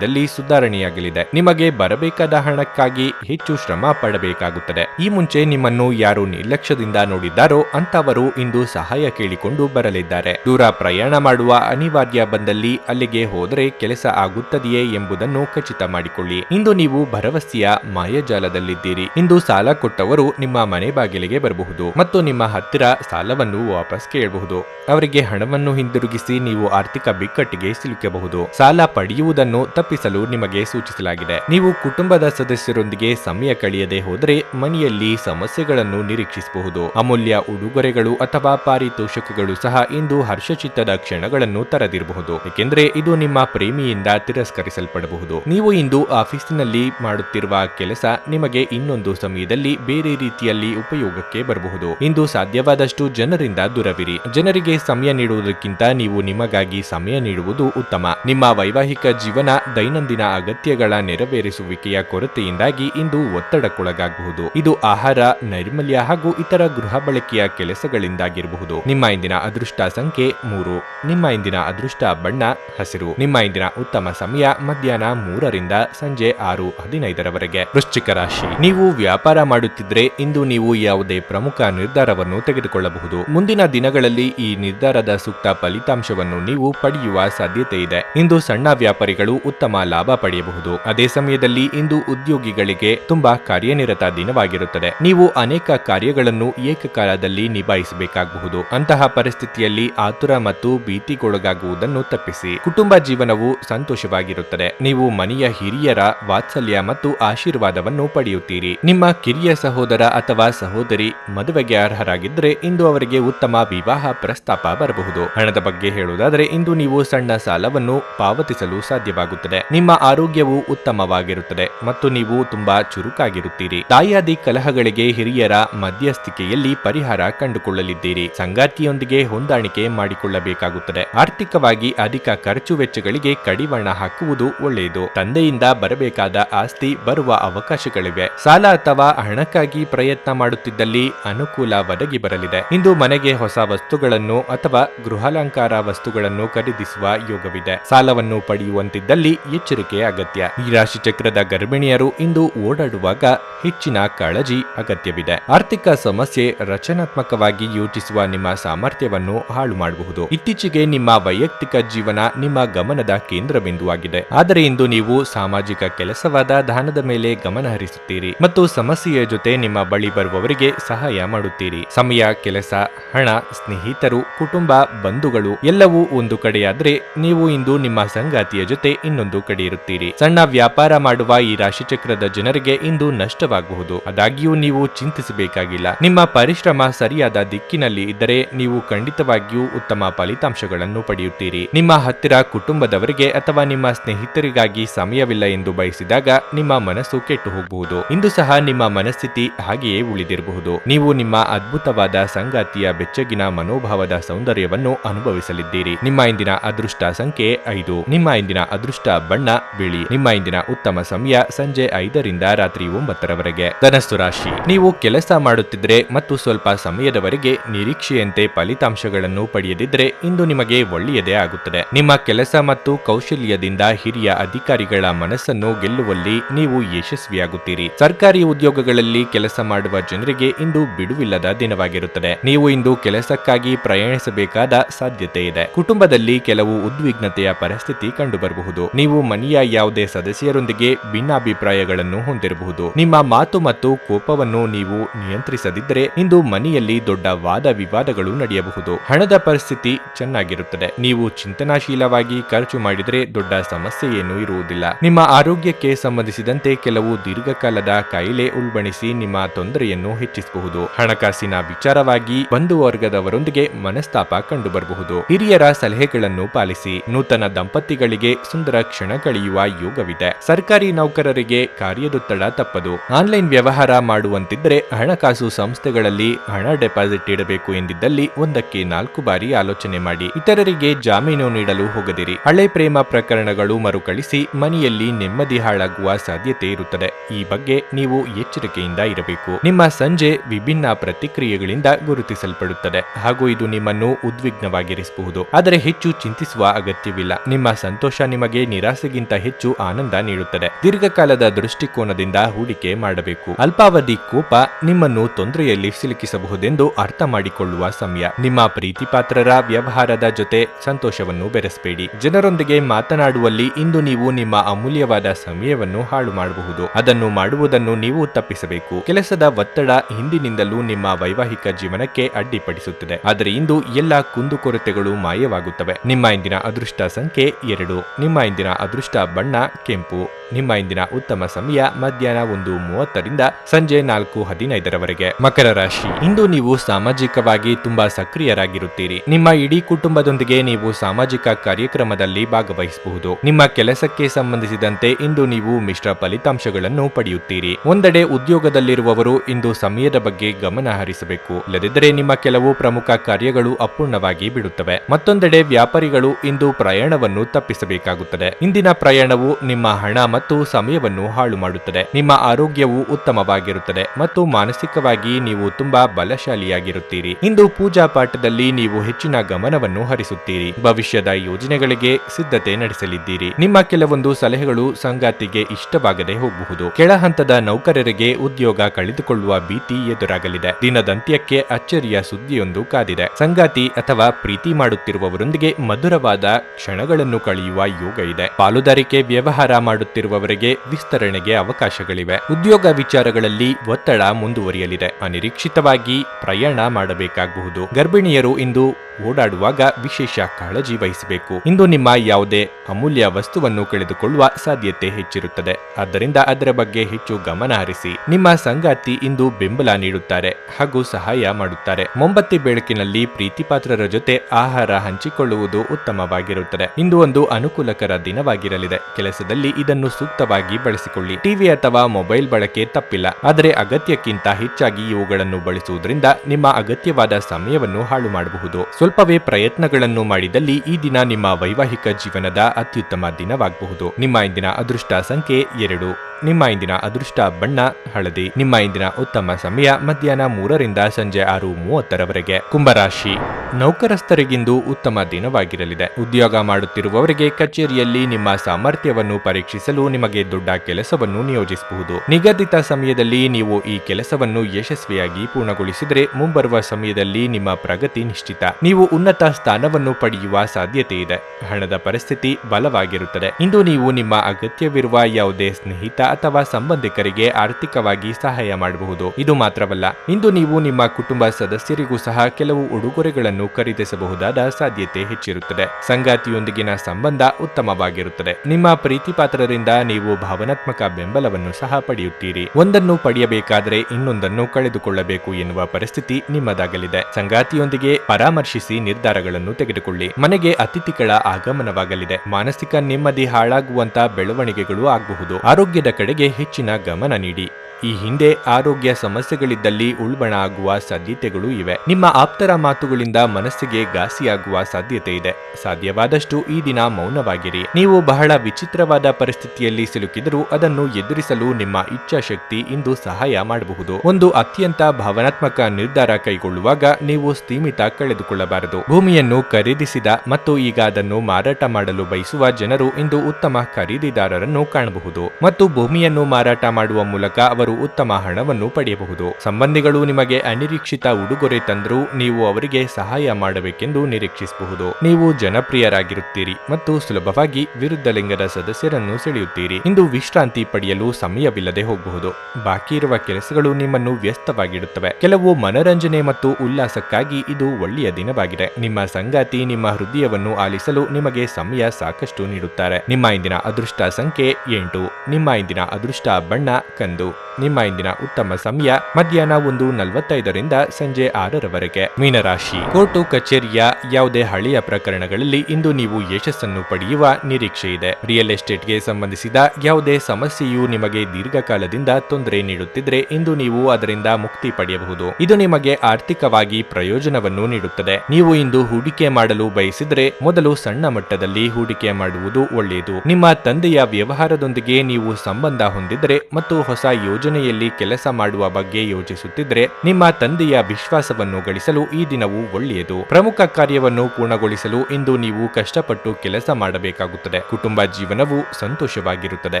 Speaker 2: ದೇಹಾರೋಗ್ಯದಲ್ಲಿ ಸುಧಾರಣೆಯಾಗಲಿದೆ. ನಿಮಗೆ ಬರಬೇಕಾದ ಹಣಕ್ಕಾಗಿ ಹೆಚ್ಚು ಶ್ರಮ ಪಡಬೇಕಾಗುತ್ತದೆ. ಈ ಮುಂಚೆ ನಿಮ್ಮನ್ನು ಯಾರು ನಿರ್ಲಕ್ಷ್ಯದಿಂದ ನೋಡಿದ್ದಾರೋ ಅಂತವರು ಇಂದು ಸಹಾಯ ಕೇಳಿಕೊಂಡು ಬರಲಿದ್ದಾರೆ. ದೂರ ಪ್ರಯಾಣ ಮಾಡುವ ಅನಿವಾರ್ಯ ಬಂದಲ್ಲಿ ಅಲ್ಲಿಗೆ ಹೋದರೆ ಕೆಲಸ ಆಗುತ್ತದೆಯೇ ಎಂಬುದನ್ನು ಖಚಿತ ಮಾಡಿಕೊಳ್ಳಿ. ಇಂದು ನೀವು ಭರವಸೆಯ ಮಾಯಜಾಲದಲ್ಲಿದ್ದೀರಿ. ಇಂದು ಸಾಲ ಕೊಟ್ಟವರು ನಿಮ್ಮ ಮನೆ ಬಾಗಿಲಿಗೆ ಬರಬಹುದು ಮತ್ತು ನಿಮ್ಮ ಹತ್ತಿರ ಸಾಲವನ್ನು ವಾಪಸ್ ಕೇಳಬಹುದು. ಅವರಿಗೆ ಹಣವನ್ನು ಹಿಂದಿರುಗಿಸಿ ನೀವು ಆರ್ಥಿಕ ಬಿಕ್ಕಟ್ಟಿಗೆ ಸಿಲುಕಬಹುದು. ಸಾಲ ಪಡೆಯುವುದನ್ನು ತಪ್ಪಿಸಲು ನಿಮಗೆ ಸೂಚಿಸಲಾಗಿದೆ. ನೀವು ಕುಟುಂಬದ ಸದಸ್ಯರೊಂದಿಗೆ ಸಮಯ ಕಳೆಯದೆ ಹೋದರೆ ಮನೆಯಲ್ಲಿ ಸಮಸ್ಯೆಗಳನ್ನು ನಿರೀಕ್ಷಿಸಬಹುದು. ಅಮೂಲ್ಯ ಉಡುಗೊರೆಗಳು ಅಥವಾ ಪಾರಿತೋಷಕಗಳು ಸಹ ಇಂದು ಹರ್ಷಚಿತ್ತದ ಕ್ಷಣಗಳನ್ನು ತರದಿರಬಹುದು. ಏಕೆಂದರೆ ಇದು ನಿಮ್ಮ ಪ್ರೇಮಿಯಿಂದ ತಿರಸ್ಕರಿಸಲ್ಪಡಬಹುದು. ನೀವು ಇಂದು ಆಫೀಸಿನಲ್ಲಿ ಮಾಡುತ್ತಿರುವ ಕೆಲಸ ನಿಮಗೆ ಇನ್ನೊಂದು ಸಮಯದಲ್ಲಿ ಬೇರೆ ರೀತಿಯಲ್ಲಿ ಉಪಯೋಗಕ್ಕೆ ಬರಬಹುದು. ಇಂದು ಸಾಧ್ಯವಾದಷ್ಟು ಜನರಿಂದ ದೂರವಿರಿ. ಜನರಿಗೆ ಸಮಯ ನೀಡುವುದಕ್ಕಿಂತ ನೀವು ನಿಮಗಾಗಿ ಸಮಯ ನೀಡುವುದು ಉತ್ತಮ. ನಿಮ್ಮ ವೈವಾಹಿಕ ಜೀವನ ದೈನಂದಿನ ಅಗತ್ಯಗಳ ನೆರವೇರಿಸುವಿಕೆಯ ಕೊರತೆಯಿಂದಾಗಿ ಇಂದು ಒತ್ತಡಕ್ಕೊಳಗಾಗಬಹುದು. ಇದು ಆಹಾರ, ನೈರ್ಮಲ್ಯ ಹಾಗೂ ಇತರ ಗೃಹ ಬಳಕೆಯ ಕೆಲಸಗಳಿಂದಾಗಿರಬಹುದು. ನಿಮ್ಮ ಇಂದಿನ ಅದೃಷ್ಟ ಸಂಖ್ಯೆ ಮೂರು. ನಿಮ್ಮ ಇಂದಿನ ಅದೃಷ್ಟ ಬಣ್ಣ, ಹಸಿರು. ನಿಮ್ಮ ಇಂದಿನ ಉತ್ತಮ ಸಮಯ ಮಧ್ಯಾಹ್ನ ಮೂರರಿಂದ ಸಂಜೆ ಆರು, ಹದಿನೈದರವರೆಗೆ. ವೃಶ್ಚಿಕ ರಾಶಿ. ನೀವು ವ್ಯಾಪಾರ ಮಾಡುತ್ತಿದ್ರೆ ಇಂದು ನೀವು ಯಾವುದೇ ಪ್ರಮುಖ ನಿರ್ಧಾರವನ್ನು ತೆಗೆದುಕೊಳ್ಳಬಹುದು. ಮುಂದಿನ ದಿನಗಳಲ್ಲಿ ಈ ನಿರ್ಧಾರದ ಸೂಕ್ತ ಫಲಿತಾಂಶವನ್ನು ನೀವು ಪಡೆಯುವ ಸಾಧ್ಯತೆ ಇದೆ ಇಂದು ಸಣ್ಣ ವ್ಯಾಪಾರಿಗಳು ಉತ್ತಮ ಲಾಭ ಪಡೆಯಬಹುದು. ಅದೇ ಸಮಯದಲ್ಲಿ ಇಂದು ಉದ್ಯೋಗಿಗಳಿಗೆ ತುಂಬಾ ಕಾರ್ಯನಿರತ ದಿನವಾಗಿರುತ್ತದೆ. ನೀವು ಅನೇಕ ಕಾರ್ಯಗಳನ್ನು ಏಕಕಾಲದಲ್ಲಿ ನಿಭಾಯಿಸಬೇಕಾಗಬಹುದು. ಅಂತಹ ಪರಿಸ್ಥಿತಿಯಲ್ಲಿ ಆತುರ ಮತ್ತು ಭೀತಿಗೊಳಗಾಗುವುದನ್ನು ತಪ್ಪಿಸಿ. ಕುಟುಂಬ ಜೀವನವು ಸಂತೋಷವಾಗಿರುತ್ತದೆ. ನೀವು ಮನೆಯ ಹಿರಿಯರ ವಾತ್ಸಲ್ಯ ಮತ್ತು ಆಶೀರ್ವಾದವನ್ನು ಪಡೆಯುತ್ತೀರಿ. ನಿಮ್ಮ ಕಿರಿಯ ಸಹೋದರ ಅಥವಾ ಸಹೋದರಿ ಮದುವೆಗೆ ಅರ್ಹರಾಗಿದ್ದರೆ ಇಂದು ಅವರಿಗೆ ಉತ್ತಮ ವಿವಾಹ ಪ್ರಸ್ತಾಪ ಬರಬಹುದು. ಹಣದ ಬಗ್ಗೆ ಹೇಳುವುದಾದರೆ ಇಂದು ನೀವು ಸಣ್ಣ ಸಾಲವನ್ನು ಪಾವತಿಸಲು ಸಾಧ್ಯವಾಗುತ್ತದೆ. ನಿಮ್ಮ ಆರೋಗ್ಯವು ಉತ್ತಮವಾಗಿರುತ್ತದೆ ಮತ್ತು ನೀವು ತುಂಬಾ ಚುರುಕಾಗಿರುತ್ತೀರಿ. ತಾಯಿಯಾದಿ ಕಲಹಗಳಿಗೆ ಹಿರಿಯರ ಮಧ್ಯಸ್ಥಿಕೆಯಲ್ಲಿ ಪರಿಹಾರ ಕಂಡುಕೊಳ್ಳಲಿದ್ದೀರಿ. ಸಂಗಾತಿಯೊಂದಿಗೆ ಹೊಂದಾಣಿಕೆ ಮಾಡಿಕೊಳ್ಳಬೇಕಾಗುತ್ತದೆ. ಆರ್ಥಿಕವಾಗಿ ಅಧಿಕ ಖರ್ಚು ವೆಚ್ಚಗಳಿಗೆ ಕಡಿವಾಣ ಹಾಕುವುದು ಒಳ್ಳೆಯದು. ತಂದೆಯಿಂದ ಬರಬೇಕಾದ ಆಸ್ತಿ ಬರುವ ಅವಕಾಶಗಳಿವೆ. ಸಾಲ ಅಥವಾ ಹಣಕ್ಕಾಗಿ ಪ್ರಯತ್ನ ಮಾಡುತ್ತಿದ್ದಲ್ಲಿ ಅನುಕೂಲ ಒದಗಿ ಬರಲಿದೆ. ಇಂದು ಮನೆಗೆ ಹೊಸ ವಸ್ತುಗಳನ್ನು ಅಥವಾ ಗೃಹಾಲಂಕಾರ ವಸ್ತುಗಳನ್ನು ಖರೀದಿಸುವ ಯೋಗವಿದೆ. ಸಾಲವನ್ನು ಪಡೆಯುವಂತಿದ್ದಲ್ಲಿ ಎಚ್ಚರಿಕೆ ಅಗತ್ಯ. ಈ ರಾಶಿ ಚಕ್ರದ ಗರ್ಭಿಣಿಯರು ಇಂದು ಓಡಾಡುವಾಗ ಹೆಚ್ಚಿನ ಕಾಳಜಿ ಅಗತ್ಯವಿದೆ. ಆರ್ಥಿಕ ಸಮಸ್ಯೆ ರಚನಾತ್ಮಕವಾಗಿ ಯೋಚಿಸುವ ನಿಮ್ಮ ಸಾಮರ್ಥ್ಯವನ್ನು ಹಾಳು ಮಾಡಬಹುದು. ಇತ್ತೀಚೆಗೆ ನಿಮ್ಮ ವೈಯಕ್ತಿಕ ಜೀವನ ನಿಮ್ಮ ಗಮನದ ಕೇಂದ್ರ ಬಿಂದುವಾಗಿದೆ ಆದರೆ ಇಂದು ನೀವು ಸಾಮಾಜಿಕ ಕೆಲಸವಾದ ದಾನದ ಮೇಲೆ ಗಮನ ಹರಿಸುತ್ತೀರಿ ಮತ್ತು ಸಮಸ್ಯೆಯ ಜೊತೆ ನಿಮ್ಮ ಬಳಿ ಬರುವವರಿಗೆ ಸಹಾಯ ಮಾಡುತ್ತೀರಿ. ಸಮಯ, ಕೆಲಸ, ಹಣ, ಸ್ನೇಹಿತರು, ಕುಟುಂಬ, ಬಂಧುಗಳು ಎಲ್ಲವೂ ಒಂದು ಕಡೆಯಾದ್ರೆ ನೀವು ಇಂದು ನಿಮ್ಮ ಸಂಗಾತಿಯ ಜೊತೆ ಇನ್ನೊಂದು ಕಡೆ ಇರುತ್ತೀರಿ. ಸಣ್ಣ ವ್ಯಾಪಾರ ಮಾಡುವ ಈ ರಾಶಿಚಕ್ರದ ಜನರಿಗೆ ಇಂದು ನಷ್ಟವಾಗಬಹುದು. ಆದಾಗ್ಯೂ ನೀವು ಚಿಂತಿಸಬೇಕಾಗಿಲ್ಲ. ನಿಮ್ಮ ಪರಿಶ್ರಮ ಸರಿಯಾದ ದಿಕ್ಕಿನಲ್ಲಿ ಇದ್ದರೆ ನೀವು ಖಂಡಿತವಾಗಿಯೂ ಉತ್ತಮ ಫಲಿತಾಂಶಗಳನ್ನು ಪಡೆಯುತ್ತೀರಿ. ನಿಮ್ಮ ಹತ್ತಿರ ಕುಟುಂಬದವರಿಗೆ ಅಥವಾ ನಿಮ್ಮ ಸ್ನೇಹಿತರಿಗಾಗಿ ಸಮಯವಿಲ್ಲ ಎಂದು ಬಯಸಿದಾಗ ನಿಮ್ಮ ಮನಸ್ಸು ಕೆಟ್ಟು ಹೋಗಬಹುದು ಇಂದು ಸಹ ನಿಮ್ಮ ಮನಸ್ಥಿತಿ ಹಾಗೆಯೇ ಉಳಿದಿರಬಹುದು. ನೀವು ನಿಮ್ಮ ಅದ್ಭುತವಾದ ಸಂಗಾತಿಯ ಬೆಚ್ಚಗಿನ ಮನೋಭಾವದ ಸೌಂದರ್ಯವನ್ನು ಅನುಭವಿಸಲಿದ್ದೀರಿ. ನಿಮ್ಮ ಇಂದಿನ ಅದೃಷ್ಟ ಸಂಖ್ಯೆ ಐದು. ನಿಮ್ಮ ಇಂದಿನ ಅದೃಷ್ಟ ಬಣ್ಣ, ಬಿಳಿ. ನಿಮ್ಮ ಇಂದಿನ ಉತ್ತಮ ಸಮಯ ಸಂಜೆ ಐದರಿಂದ ರಾತ್ರಿ ಒಂಬತ್ತರವರೆಗೆ. ಧನಸ್ಸು ರಾಶಿ. ನೀವು ಕೆಲಸ ಮಾಡುತ್ತಿದ್ರೆ ಮತ್ತು ಸ್ವಲ್ಪ ಸಮಯದವರೆಗೆ ನಿರೀಕ್ಷೆಯಂತೆ ಫಲಿತಾಂಶಗಳನ್ನು ಪಡೆಯದಿದ್ರೆ ಇಂದು ನಿಮಗೆ ಒಳ್ಳೆಯದೇ ಆಗುತ್ತದೆ. ನಿಮ್ಮ ಕೆಲಸ ಮತ್ತು ಕೌಶಲ್ಯದಿಂದ ಹಿರಿಯ ಅಧಿಕಾರಿಗಳ ಮನಸ್ಸನ್ನು ಗೆಲ್ಲುವಲ್ಲಿ ನೀವು ಯಶಸ್ವಿಯಾಗುತ್ತೀರಿ. ಸರ್ಕಾರಿ ಉದ್ಯೋಗಗಳಲ್ಲಿ ಕೆಲಸ ಮಾಡುವ ಜನರಿಗೆ ಇಂದು ಬಿಡುವಿಲ್ಲದ ದಿನವಾಗಿರುತ್ತದೆ. ನೀವು ಇಂದು ಕೆಲಸಕ್ಕಾಗಿ ಪ್ರಯಾಣಿಸಬೇಕಾದ ಸಾಧ್ಯತೆ ಇದೆ. ಕುಟುಂಬದಲ್ಲಿ ಕೆಲವು ಉದ್ವಿಗ್ನತೆಯ ಪರಿಸ್ಥಿತಿ ಕಂಡುಬರಬಹುದು. ನೀವು ಮನೆಯ ಯಾವುದೇ ಸದಸ್ಯರೊಂದಿಗೆ ಭಿನ್ನಾಭಿಪ್ರಾಯಗಳನ್ನು ಹೊಂದಿರಬಹುದು. ನಿಮ್ಮ ಮಾತು ಮತ್ತು ಕೋಪವನ್ನು ನೀವು ನಿಯಂತ್ರಿಸದಿದ್ದರೆ ಇಂದು ಮನೆಯಲ್ಲಿ ದೊಡ್ಡ ವಾದ ವಿವಾದಗಳು ನಡೆಯಬಹುದು. ಹಣದ ಪರಿಸ್ಥಿತಿ ಚೆನ್ನಾಗಿರುತ್ತದೆ. ನೀವು ಚಿಂತನಾಶೀಲವಾಗಿ ಖರ್ಚು ಮಾಡಿದರೆ ದೊಡ್ಡ ಸಮಸ್ಯೆ ಏನೂ ಇರುವುದಿಲ್ಲ. ನಿಮ್ಮ ಆರೋಗ್ಯಕ್ಕೆ ಸಂಬಂಧಿಸಿದಂತೆ ಕೆಲವು ದೀರ್ಘಕಾಲದ ಕಾಯಿಲೆ ಉಲ್ಬಣಿಸಿ ನಿಮ್ಮ ತೊಂದರೆಯನ್ನು ಹೆಚ್ಚಿಸಬಹುದು. ಹಣಕಾಸಿನ ವಿಚಾರವಾಗಿ ಒಂದು ವರ್ಗದವರೊಂದಿಗೆ ಮನಸ್ತಾಪ ಕಂಡುಬರಬಹುದು. ಹಿರಿಯರ ಸಲಹೆಗಳನ್ನು ಪಾಲಿಸಿ. ನೂತನ ದಂಪತಿಗಳಿಗೆ ಸುಂದರ ಕ್ಷಣ ಕಳೆಯುವ ಯೋಗವಿದೆ. ಸರ್ಕಾರಿ ನೌಕರರಿಗೆ ಕಾರ್ಯದೊತ್ತಡ ತಪ್ಪದು. ಆನ್ಲೈನ್ ವ್ಯವಹಾರ ಮಾಡುವಂತಿದ್ರೆ ಹಣಕಾಸು ಸಂಸ್ಥೆಗಳಲ್ಲಿ ಹಣ ಡೆಪಾಸಿಟ್ ಇಡಬೇಕು ಎಂದಿದ್ದಲ್ಲಿ ಒಂದಕ್ಕೆ ನಾಲ್ಕು ಬಾರಿ ಆಲೋಚನೆ ಮಾಡಿ. ಇತರರಿಗೆ ಜಾಮೀನು ನೀಡಲು ಹೋಗದಿರಿ. ಹಳೆ ಪ್ರೇಮ ಪ್ರಕರಣಗಳು ಮರುಕಳಿಸಿ ಮನೆಯಲ್ಲಿ ನೆಮ್ಮದಿ ಹಾಳಾಗುವ ಸಾಧ್ಯತೆ ಇರುತ್ತದೆ. ಈ ಬಗ್ಗೆ ನೀವು ಎಚ್ಚರಿಕೆಯಿಂದ ಇರಬೇಕು. ನಿಮ್ಮ ಸಂಜೆ ವಿಭಿನ್ನ ಪ್ರತಿಕ್ರಿಯೆಗಳಿಂದ ಗುರುತಿಸಲ್ಪಡುತ್ತದೆ. ಹಾಗೂ ಇದು ನಿಮ್ಮನ್ನು ಉದ್ವಿಗ್ನವಾಗಿರಿಸಬಹುದು. ಆದರೆ ಹೆಚ್ಚು ಚಿಂತಿಸುವ ಅಗತ್ಯವಿಲ್ಲ. ನಿಮ್ಮ ಸಂತೋಷ ನಿಮಗೆ ನಿರಾಸೆಗಿಂತ ಹೆಚ್ಚು ಆನಂದ ನೀಡುತ್ತದೆ. ದೀರ್ಘಕಾಲದ ದೃಷ್ಟಿಕೋನದಿಂದ ಹೂಡಿಕೆ ಮಾಡಬೇಕು. ಅಲ್ಪಾವಧಿ ಕೋಪ ನಿಮ್ಮನ್ನು ತೊಂದರೆಯಲ್ಲಿ ಸಿಲುಕಿಸಬಹುದೆಂದು ಅರ್ಥ ಮಾಡಿಕೊಳ್ಳುವ ಸಮಯ. ನಿಮ್ಮ ಪ್ರೀತಿಪಾತ್ರರ ವ್ಯವಹಾರದ ಜೊತೆ ಸಂತೋಷವನ್ನು ಬೆರೆಸಬೇಡಿ. ಜನರೊಂದಿಗೆ ಮಾತನಾಡುವಲ್ಲಿ ಇಂದು ನೀವು ನಿಮ್ಮ ಅಮೂಲ್ಯವಾದ ಸಮಯವನ್ನು ಹಾಳು ಮಾಡಬಹುದು. ಅದನ್ನು ಮಾಡುವುದನ್ನು ನೀವು ತಪ್ಪಿಸಬೇಕು. ಕೆಲಸದ ಒತ್ತಡ ಹಿಂದಿನಿಂದಲೂ ನಿಮ್ಮ ವೈವಾಹಿಕ ಜೀವನಕ್ಕೆ ಅಡ್ಡಿಪಡಿಸುತ್ತದೆ. ಆದರೆ ಇಂದು ಎಲ್ಲ ಕುಂದುಕೊರತೆಗಳು ಮಾಯವಾಗುತ್ತವೆ. ನಿಮ್ಮ ಇಂದಿನ ಅದೃಷ್ಟ ಸಂಖ್ಯೆ ಎರಡು. ನಿಮ್ಮ ಇಂದಿನ ಅದೃಷ್ಟ ಬಣ್ಣ, ಕೆಂಪು. ನಿಮ್ಮ ಇಂದಿನ ಉತ್ತಮ ಸಮಯ ಮಧ್ಯಾಹ್ನ ಒಂದು ಮೂವತ್ತರಿಂದ ಸಂಜೆ ನಾಲ್ಕು ಹದಿನೈದರವರೆಗೆ. ಮಕರ ರಾಶಿ. ಇಂದು ನೀವು ಸಾಮಾಜಿಕವಾಗಿ ತುಂಬಾ ಸಕ್ರಿಯರಾಗಿರುತ್ತೀರಿ. ನಿಮ್ಮ ಇಡೀ ಕುಟುಂಬದೊಂದಿಗೆ ನೀವು ಸಾಮಾಜಿಕ ಕಾರ್ಯಕ್ರಮದಲ್ಲಿ ಭಾಗವಹಿಸಬಹುದು. ನಿಮ್ಮ ಕೆಲಸಕ್ಕೆ ಸಂಬಂಧಿಸಿದಂತೆ ಇಂದು ನೀವು ಮಿಶ್ರ ಫಲಿತಾಂಶಗಳನ್ನು ಪಡೆಯುತ್ತೀರಿ. ಒಂದೆಡೆ ಉದ್ಯೋಗದಲ್ಲಿರುವವರು ಇಂದು ಸಮಯದ ಬಗ್ಗೆ ಗಮನ ಹರಿಸಬೇಕು. ಇಲ್ಲದಿದ್ದರೆ ನಿಮ್ಮ ಕೆಲವು ಪ್ರಮುಖ ಕಾರ್ಯಗಳು ಅಪೂರ್ಣವಾಗಿ ಬಿಡುತ್ತವೆ. ಮತ್ತೊಂದೆಡೆ ವ್ಯಾಪಾರಿಗಳು ಇಂದು ಪ್ರಯಾಣವನ್ನು ತಪ್ಪಿಸಬೇಕಾಗುತ್ತದೆ. ಇಂದಿನ ಪ್ರಯಾಣವು ನಿಮ್ಮ ಹಣ ಮತ್ತು ಸಮಯವನ್ನು ಹಾಳು ಮಾಡುತ್ತದೆ. ನಿಮ್ಮ ಆರೋಗ್ಯವು ಉತ್ತಮವಾಗಿರುತ್ತದೆ ಮತ್ತು ಮಾನಸಿಕವಾಗಿ ನೀವು ತುಂಬಾ ಬಲಶಾಲಿಯಾಗಿರುತ್ತೀರಿ. ಇಂದು ಪೂಜಾ ಪಾಠದಲ್ಲಿ ನೀವು ಹೆಚ್ಚಿನ ಗಮನವನ್ನು ಹರಿಸುತ್ತೀರಿ. ಭವಿಷ್ಯದ ಯೋಜನೆಗಳಿಗೆ ಸಿದ್ಧತೆ ನಡೆಸಲಿದ್ದೀರಿ. ನಿಮ್ಮ ಕೆಲವೊಂದು ಸಲಹೆಗಳು ಸಂಗಾತಿಗೆ ಇಷ್ಟವಾಗದೆ ಹೋಗಬಹುದು. ಕೆಳ ಹಂತದ ನೌಕರರಿಗೆ ಉದ್ಯೋಗ ಕಳೆದುಕೊಳ್ಳುವ ಭೀತಿ ಎದುರಾಗಲಿದೆ. ದಿನದಂತ್ಯಕ್ಕೆ ಅಚ್ಚರಿಯ ಸುದ್ದಿಯೊಂದು ಕಾದಿದೆ. ಸಂಗಾತಿ ಅಥವಾ ಪ್ರೀತಿ ಮಾಡುತ್ತಿರುವವರೊಂದಿಗೆ ಮಧುರವಾದ ಕ್ಷಣಗಳನ್ನು ಕಳೆಯುವ ಯೋಗ ಇದೆ. ಪಾಲುದಾರಿಕೆ ವ್ಯವಹಾರ ಮಾಡುತ್ತಿರುವವರಿಗೆ ವಿಸ್ತರಣೆಗೆ ಅವಕಾಶಗಳಿವೆ. ಉದ್ಯೋಗ ವಿಚಾರಗಳಲ್ಲಿ ಒತ್ತಡ ಮುಂದುವರಿಯಲಿದೆ. ಅನಿರೀಕ್ಷಿತವಾಗಿ ಪ್ರಯಾಣ ಮಾಡಬೇಕಾಗಬಹುದು ಗರ್ಭಿಣಿಯರು ಇಂದು ಓಡಾಡುವಾಗ ವಿಶೇಷ ಕಾಳಜಿ ವಹಿಸಬೇಕು. ಇಂದು ನಿಮ್ಮ ಯಾವುದೇ ಅಮೂಲ್ಯ ವಸ್ತುವನ್ನು ಕಳೆದುಕೊಳ್ಳುವ ಸಾಧ್ಯತೆ ಹೆಚ್ಚಿರುತ್ತದೆ. ಆದ್ದರಿಂದ ಅದರ ಬಗ್ಗೆ ಹೆಚ್ಚು ಗಮನ ಹರಿಸಿ. ನಿಮ್ಮ ಸಂಗಾತಿ ಇಂದು ಬೆಂಬಲ ನೀಡುತ್ತಾರೆ. ಹಾಗೂ ಸಹಾಯ ಮಾಡುತ್ತಾರೆ. ಮೊಂಬತ್ತಿ ಬೆಳಕಿನಲ್ಲಿ ಪ್ರೀತಿಪಾತ್ರರ ಜೊತೆ ಆಹಾರ ಹಂಚಿಕೊಳ್ಳುವುದು ಉತ್ತಮವಾಗಿರುತ್ತದೆ. ಇಂದು ಒಂದು ಅನುಕೂಲಕರ ದಿನವಾಗಿರಲಿದೆ ಕೆಲಸದಲ್ಲಿ ಇದನ್ನು ಸೂಕ್ತವಾಗಿ ಬಳಸಿಕೊಳ್ಳಿ. ಟಿವಿ ಅಥವಾ ಮೊಬೈಲ್ ಬಳಕೆ ತಪ್ಪಿಲ್ಲ. ಆದರೆ ಅಗತ್ಯಕ್ಕಿಂತ ಹೆಚ್ಚಾಗಿ ಇವುಗಳನ್ನು ಬಳಸುವುದರಿಂದ ನಿಮ್ಮ ಅಗತ್ಯವಾದ ಸಮಯವನ್ನು ಹಾಳು ಮಾಡಬಹುದು ಸ್ವಲ್ಪವೇ ಪ್ರಯತ್ನಗಳನ್ನು ಮಾಡಿದಲ್ಲಿ ಈ ದಿನ ನಿಮ್ಮ ವೈವಾಹಿಕ ಜೀವನದ ಅತ್ಯುತ್ತಮ ದಿನವಾಗಬಹುದು. ನಿಮ್ಮ ಇಂದಿನ ಅದೃಷ್ಟ ಸಂಖ್ಯೆ ಎರಡು. ನಿಮ್ಮ ಇಂದಿನ ಅದೃಷ್ಟ ಬಣ್ಣ, ಹಳದಿ. ನಿಮ್ಮ ಇಂದಿನ ಉತ್ತಮ ಸಮಯ ಮಧ್ಯಾಹ್ನ ಮೂರರಿಂದ ಸಂಜೆ ಆರು ಮೂವತ್ತರವರೆಗೆ. ಕುಂಭರಾಶಿ. ನೌಕರಸ್ಥರಿಗಿಂದು ಉತ್ತಮ ದಿನವಾಗಿರಲಿದೆ. ಉದ್ಯೋಗ ಮಾಡುತ್ತಿರುವವರಿಗೆ ಕಚೇರಿಯಲ್ಲಿ ನಿಮ್ಮ ಸಾಮರ್ಥ್ಯವನ್ನು ಪರೀಕ್ಷಿಸಲು ನಿಮಗೆ ದೊಡ್ಡ ಕೆಲಸವನ್ನು ನಿಯೋಜಿಸಬಹುದು. ನಿಗದಿತ ಸಮಯದಲ್ಲಿ ನೀವು ಈ ಕೆಲಸವನ್ನು ಯಶಸ್ವಿಯಾಗಿ ಪೂರ್ಣಗೊಳಿಸಿದರೆ ಮುಂಬರುವ ಸಮಯದಲ್ಲಿ ನಿಮ್ಮ ಪ್ರಗತಿ ನಿಶ್ಚಿತ. ನೀವು ಉನ್ನತ ಸ್ಥಾನವನ್ನು ಪಡೆಯುವ ಸಾಧ್ಯತೆ ಇದೆ. ಹಣದ ಪರಿಸ್ಥಿತಿ ಬಲವಾಗಿರುತ್ತದೆ. ಇಂದು ನೀವು ನಿಮ್ಮ ಅಗತ್ಯವಿರುವ ಯಾವುದೇ ಸ್ನೇಹಿತ ಅಥವಾ ಸಂಬಂಧಿಕರಿಗೆ ಆರ್ಥಿಕವಾಗಿ ಸಹಾಯ ಮಾಡಬಹುದು. ಇದು ಮಾತ್ರವಲ್ಲ, ಇಂದು ನೀವು ನಿಮ್ಮ ಕುಟುಂಬ ಸದಸ್ಯರಿಗೂ ಸಹ ಕೆಲವು ಉಡುಗೊರೆಗಳನ್ನು ಖರೀದಿಸಬಹುದಾದ ಸಾಧ್ಯತೆ ಹೆಚ್ಚಿರುತ್ತದೆ. ಸಂಗಾತಿಯೊಂದಿಗಿನ ಸಂಬಂಧ ಉತ್ತಮವಾಗಿರುತ್ತದೆ. ನಿಮ್ಮ ಪ್ರೀತಿಪಾತ್ರರಿಂದ ನೀವು ಭಾವನಾತ್ಮಕ ಬೆಂಬಲವನ್ನು ಸಹ ಪಡೆಯುತ್ತೀರಿ. ಒಂದನ್ನು ಪಡೆಯಬೇಕಾದರೆ ಇನ್ನೊಂದನ್ನು ಕಳೆದುಕೊಳ್ಳಬೇಕು ಎನ್ನುವ ಪರಿಸ್ಥಿತಿ ನಿಮ್ಮದಾಗಲಿದೆ. ಸಂಗಾತಿಯೊಂದಿಗೆ ಪರಾಮರ್ಶಿಸಿ ನಿರ್ಧಾರಗಳನ್ನು ತೆಗೆದುಕೊಳ್ಳಿ. ಮನೆಗೆ ಅತಿಥಿಗಳ ಆಗಮನವಾಗಲಿದೆ. ಮಾನಸಿಕ ನೆಮ್ಮದಿ ಹಾಳಾಗುವಂತ ಬೆಳವಣಿಗೆಗಳು ಆಗಬಹುದು. ಆರೋಗ್ಯದ ಕಡೆಗೆ ಹೆಚ್ಚಿನ ಗಮನ ನೀಡಿ. ಈ ಹಿಂದೆ ಆರೋಗ್ಯ ಸಮಸ್ಯೆಗಳಿದ್ದಲ್ಲಿ ಉಳ್ಬಣ ಆಗುವ ಸಾಧ್ಯತೆಗಳು ಇವೆ. ನಿಮ್ಮ ಆಪ್ತರ ಮಾತುಗಳಿಂದ ಮನಸ್ಸಿಗೆ ಘಾಸಿಯಾಗುವ ಸಾಧ್ಯತೆ ಇದೆ. ಸಾಧ್ಯವಾದಷ್ಟು ಈ ದಿನ ಮೌನವಾಗಿರಿ. ನೀವು ಬಹಳ ವಿಚಿತ್ರವಾದ ಪರಿಸ್ಥಿತಿಯಲ್ಲಿ ಸಿಲುಕಿದರೂ ಅದನ್ನು ಎದುರಿಸಲು ನಿಮ್ಮ ಇಚ್ಛಾಶಕ್ತಿ ಇಂದು ಸಹಾಯ ಮಾಡಬಹುದು. ಒಂದು ಅತ್ಯಂತ ಭಾವನಾತ್ಮಕ ನಿರ್ಧಾರ ಕೈಗೊಳ್ಳುವಾಗ ನೀವು ಸ್ಥೀಮಿತ ಕಳೆದುಕೊಳ್ಳಬಾರದು. ಭೂಮಿಯನ್ನು ಖರೀದಿಸಿದ ಮತ್ತು ಈಗ ಅದನ್ನು ಮಾರಾಟ ಮಾಡಲು ಬಯಸುವ ಜನರು ಇಂದು ಉತ್ತಮ ಖರೀದಿದಾರರನ್ನು ಕಾಣಬಹುದು. ಮತ್ತು ಭೂಮಿಯನ್ನು ಮಾರಾಟ ಮಾಡುವ ಮೂಲಕ ಅವರು ಉತ್ತಮ ಹಣವನ್ನು ಪಡೆಯಬಹುದು. ಸಂಬಂಧಿಗಳು ನಿಮಗೆ ಅನಿರೀಕ್ಷಿತ ಉಡುಗೊರೆ ತಂದರೂ ನೀವು ಅವರಿಗೆ ಸಹಾಯ ಮಾಡಬೇಕೆಂದು ನಿರೀಕ್ಷಿಸಬಹುದು. ನೀವು ಜನಪ್ರಿಯರಾಗಿರುತ್ತೀರಿ ಮತ್ತು ಸುಲಭವಾಗಿ ವಿರುದ್ಧ ಲಿಂಗದ ಸದಸ್ಯರನ್ನು ಸೆಳೆಯುತ್ತೀರಿ. ಇಂದು ವಿಶ್ರಾಂತಿ ಪಡೆಯಲು ಸಮಯವಿಲ್ಲದೆ ಹೋಗಬಹುದು. ಬಾಕಿ ಇರುವ ಕೆಲಸಗಳು ನಿಮ್ಮನ್ನು ವ್ಯಸ್ತವಾಗಿಡುತ್ತವೆ. ಕೆಲವು ಮನರಂಜನೆ ಮತ್ತು ಉಲ್ಲಾಸಕ್ಕಾಗಿ ಇದು ಒಳ್ಳೆಯ ದಿನವಾಗಿದೆ. ನಿಮ್ಮ ಸಂಗಾತಿ ನಿಮ್ಮ ಹೃದಯವನ್ನು ಆಲಿಸಲು ನಿಮಗೆ ಸಮಯ ಸಾಕಷ್ಟು ನೀಡುತ್ತಾರೆ. ನಿಮ್ಮ ಇಂದಿನ ಅದೃಷ್ಟ ಸಂಖ್ಯೆ ಎಂಟು. ನಿಮ್ಮ ಇಂದಿನ ಅದೃಷ್ಟ ಬಣ್ಣ ಕಂದು. ನಿಮ್ಮ ಇಂದಿನ ಉತ್ತಮ ಸಮಯ ಮಧ್ಯಾಹ್ನ ಒಂದು ನಲವತ್ತೈದರಿಂದ ಸಂಜೆ ಆರರವರೆಗೆ. ಮೀನರಾಶಿ. ಕೋರ್ಟು ಕಚೇರಿಯ ಯಾವುದೇ ಹಳೆಯ ಪ್ರಕರಣಗಳಲ್ಲಿ ಇಂದು ನೀವು ಯಶಸ್ಸನ್ನು ಪಡೆಯುವ ನಿರೀಕ್ಷೆ ಇದೆ. ರಿಯಲ್ ಎಸ್ಟೇಟ್ಗೆ ಸಂಬಂಧಿಸಿದ ಯಾವುದೇ ಸಮಸ್ಯೆಯು ನಿಮಗೆ ದೀರ್ಘಕಾಲದಿಂದ ತೊಂದರೆ ನೀಡುತ್ತಿದ್ರೆ ಇಂದು ನೀವು ಅದರಿಂದ ಮುಕ್ತಿ ಪಡೆಯಬಹುದು. ಇದು ನಿಮಗೆ ಆರ್ಥಿಕವಾಗಿ ಪ್ರಯೋಜನವನ್ನು ನೀಡುತ್ತದೆ. ನೀವು ಇಂದು ಹೂಡಿಕೆ ಮಾಡಲು ಬಯಸಿದ್ರೆ ಮೊದಲು ಸಣ್ಣ ಮಟ್ಟದಲ್ಲಿ ಹೂಡಿಕೆ ಮಾಡುವುದು ಒಳ್ಳೆಯದು. ನಿಮ್ಮ ತಂದೆಯ ವ್ಯವಹಾರದೊಂದಿಗೆ ನೀವು ಸಂಬಂಧ ಹೊಂದಿದ್ರೆ ಮತ್ತು ಹೊಸ ಯೋಜನೆಯಲ್ಲಿ ಕೆಲಸ ಮಾಡುವ ಬಗ್ಗೆ ಯೋಚಿಸುತ್ತಿದ್ರೆ ನಿಮ್ಮ ತಂದೆಯ ವಿಶ್ವಾಸವನ್ನು ಗಳಿಸಲು ಈ ದಿನವು ಒಳ್ಳೆಯದು. ಪ್ರಮುಖ ಕಾರ್ಯವನ್ನು ಪೂರ್ಣಗೊಳಿಸಲು ಇಂದು ನೀವು ಕಷ್ಟಪಟ್ಟು ಕೆಲಸ ಮಾಡಬೇಕಾಗುತ್ತದೆ. ಕುಟುಂಬ ಜೀವನವು ಸಂತೋಷವಾಗಿರುತ್ತದೆ.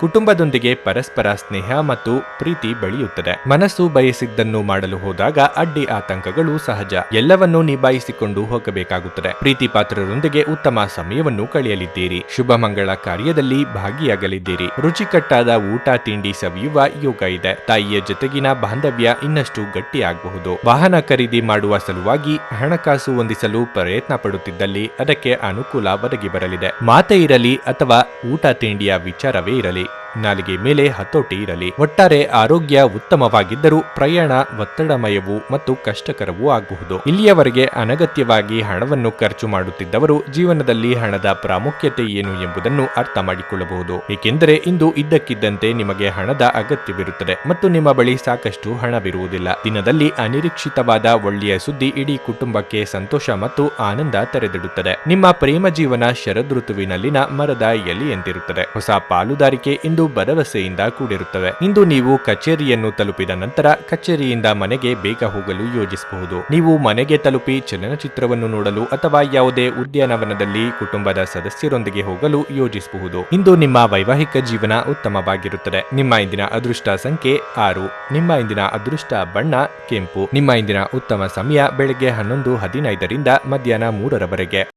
Speaker 2: ಕುಟುಂಬದೊಂದಿಗೆ ಪರಸ್ಪರ ಸ್ನೇಹ ಮತ್ತು ಪ್ರೀತಿ ಬೆಳೆಯುತ್ತದೆ. ಮನಸ್ಸು ಬಯಸಿದ್ದನ್ನು ಮಾಡಲು ಹೋದಾಗ ಅಡ್ಡಿ ಆತಂಕಗಳು ಸಹಜ. ಎಲ್ಲವನ್ನೂ ನಿಭಾಯಿಸಿಕೊಂಡು ಹೋಗಬೇಕಾಗುತ್ತದೆ. ಪ್ರೀತಿ ಪಾತ್ರರೊಂದಿಗೆ ಉತ್ತಮ ಸಮಯವನ್ನು ಕಳೆಯಲಿದ್ದೀರಿ. ಶುಭ ಮಂಗಳ ಕಾರ್ಯದಲ್ಲಿ ಭಾಗಿಯಾಗಲಿದ್ದೀರಿ. ರುಚಿಕಟ್ಟಾದ ಊಟ, ತಿಂಡಿ ಸವಿಯುವ ಯೋಗ ಇದೆ. ತಾಯಿಯ ಜೊತೆಗಿನ ಬಾಂಧವ್ಯ ಇನ್ನಷ್ಟು ಗಟ್ಟಿಯಾಗಬಹುದು. ವಾಹನ ಖರೀದಿ ಮಾಡುವ ಸಲುವಾಗಿ ಹಣಕಾಸು ಹೊಂದಿಸಲು ಪ್ರಯತ್ನ ಪಡುತ್ತಿದ್ದಲ್ಲಿ ಅದಕ್ಕೆ ಅನುಕೂಲ ಒದಗಿ ಬರಲಿದೆ. ಮಾತೆ ಇರಲಿ ಅಥವಾ ಊಟ ತಿಂಡಿಯ ವಿಚಾರವೇ ಇರಲಿ. ನಾಲಿಗೆ ಮೇಲೆ ಹತೋಟಿ ಇರಲಿ. ಒಟ್ಟಾರೆ ಆರೋಗ್ಯ ಉತ್ತಮವಾಗಿದ್ದರೂ ಪ್ರಯಾಣ ಒತ್ತಡಮಯವೂ ಮತ್ತು ಕಷ್ಟಕರವೂ ಆಗಬಹುದು. ಇಲ್ಲಿಯವರೆಗೆ ಅನಗತ್ಯವಾಗಿ ಹಣವನ್ನು ಖರ್ಚು ಮಾಡುತ್ತಿದ್ದವರು ಜೀವನದಲ್ಲಿ ಹಣದ ಪ್ರಾಮುಖ್ಯತೆ ಏನು ಎಂಬುದನ್ನು ಅರ್ಥ ಮಾಡಿಕೊಳ್ಳಬಹುದು. ಏಕೆಂದರೆ ಇಂದು ಇದ್ದಕ್ಕಿದ್ದಂತೆ ನಿಮಗೆ ಹಣದ ಅಗತ್ಯವಿರುತ್ತದೆ ಮತ್ತು ನಿಮ್ಮ ಬಳಿ ಸಾಕಷ್ಟು ಹಣವಿರುವುದಿಲ್ಲ. ದಿನದಲ್ಲಿ ಅನಿರೀಕ್ಷಿತವಾದ ಒಳ್ಳೆಯ ಸುದ್ದಿ ಇಡೀ ಕುಟುಂಬಕ್ಕೆ ಸಂತೋಷ ಮತ್ತು ಆನಂದ ತೆರೆದಿಡುತ್ತದೆ. ನಿಮ್ಮ ಪ್ರೇಮ ಜೀವನ ಶರದೃತುವಿನಲ್ಲಿನ ಮರದ ಎಲೆಯಂತಿರುತ್ತದೆ. ಹೊಸ ಪಾಲುದಾರಿಕೆ ಇಂದು ಭರವಸೆಯಿಂದ ಕೂಡಿರುತ್ತವೆ. ಇಂದು ನೀವು ಕಚೇರಿಯನ್ನು ತಲುಪಿದ ನಂತರ ಕಚೇರಿಯಿಂದ ಮನೆಗೆ ಬೇಗ ಹೋಗಲು ಯೋಜಿಸಬಹುದು. ನೀವು ಮನೆಗೆ ತಲುಪಿ ಚಲನಚಿತ್ರವನ್ನು ನೋಡಲು ಅಥವಾ ಯಾವುದೇ ಉದ್ಯಾನವನದಲ್ಲಿ ಕುಟುಂಬದ ಸದಸ್ಯರೊಂದಿಗೆ ಹೋಗಲು ಯೋಜಿಸಬಹುದು. ಇಂದು ನಿಮ್ಮ ವೈವಾಹಿಕ ಜೀವನ ಉತ್ತಮವಾಗಿರುತ್ತದೆ. ನಿಮ್ಮ ಇಂದಿನ ಅದೃಷ್ಟ ಸಂಖ್ಯೆ ಆರು. ನಿಮ್ಮ ಇಂದಿನ ಅದೃಷ್ಟ ಬಣ್ಣ ಕೆಂಪು. ನಿಮ್ಮ ಇಂದಿನ ಉತ್ತಮ ಸಮಯ ಬೆಳಗ್ಗೆ ಹನ್ನೊಂದು ಹದಿನೈದರಿಂದ ಮಧ್ಯಾಹ್ನ ಮೂರರವರೆಗೆ.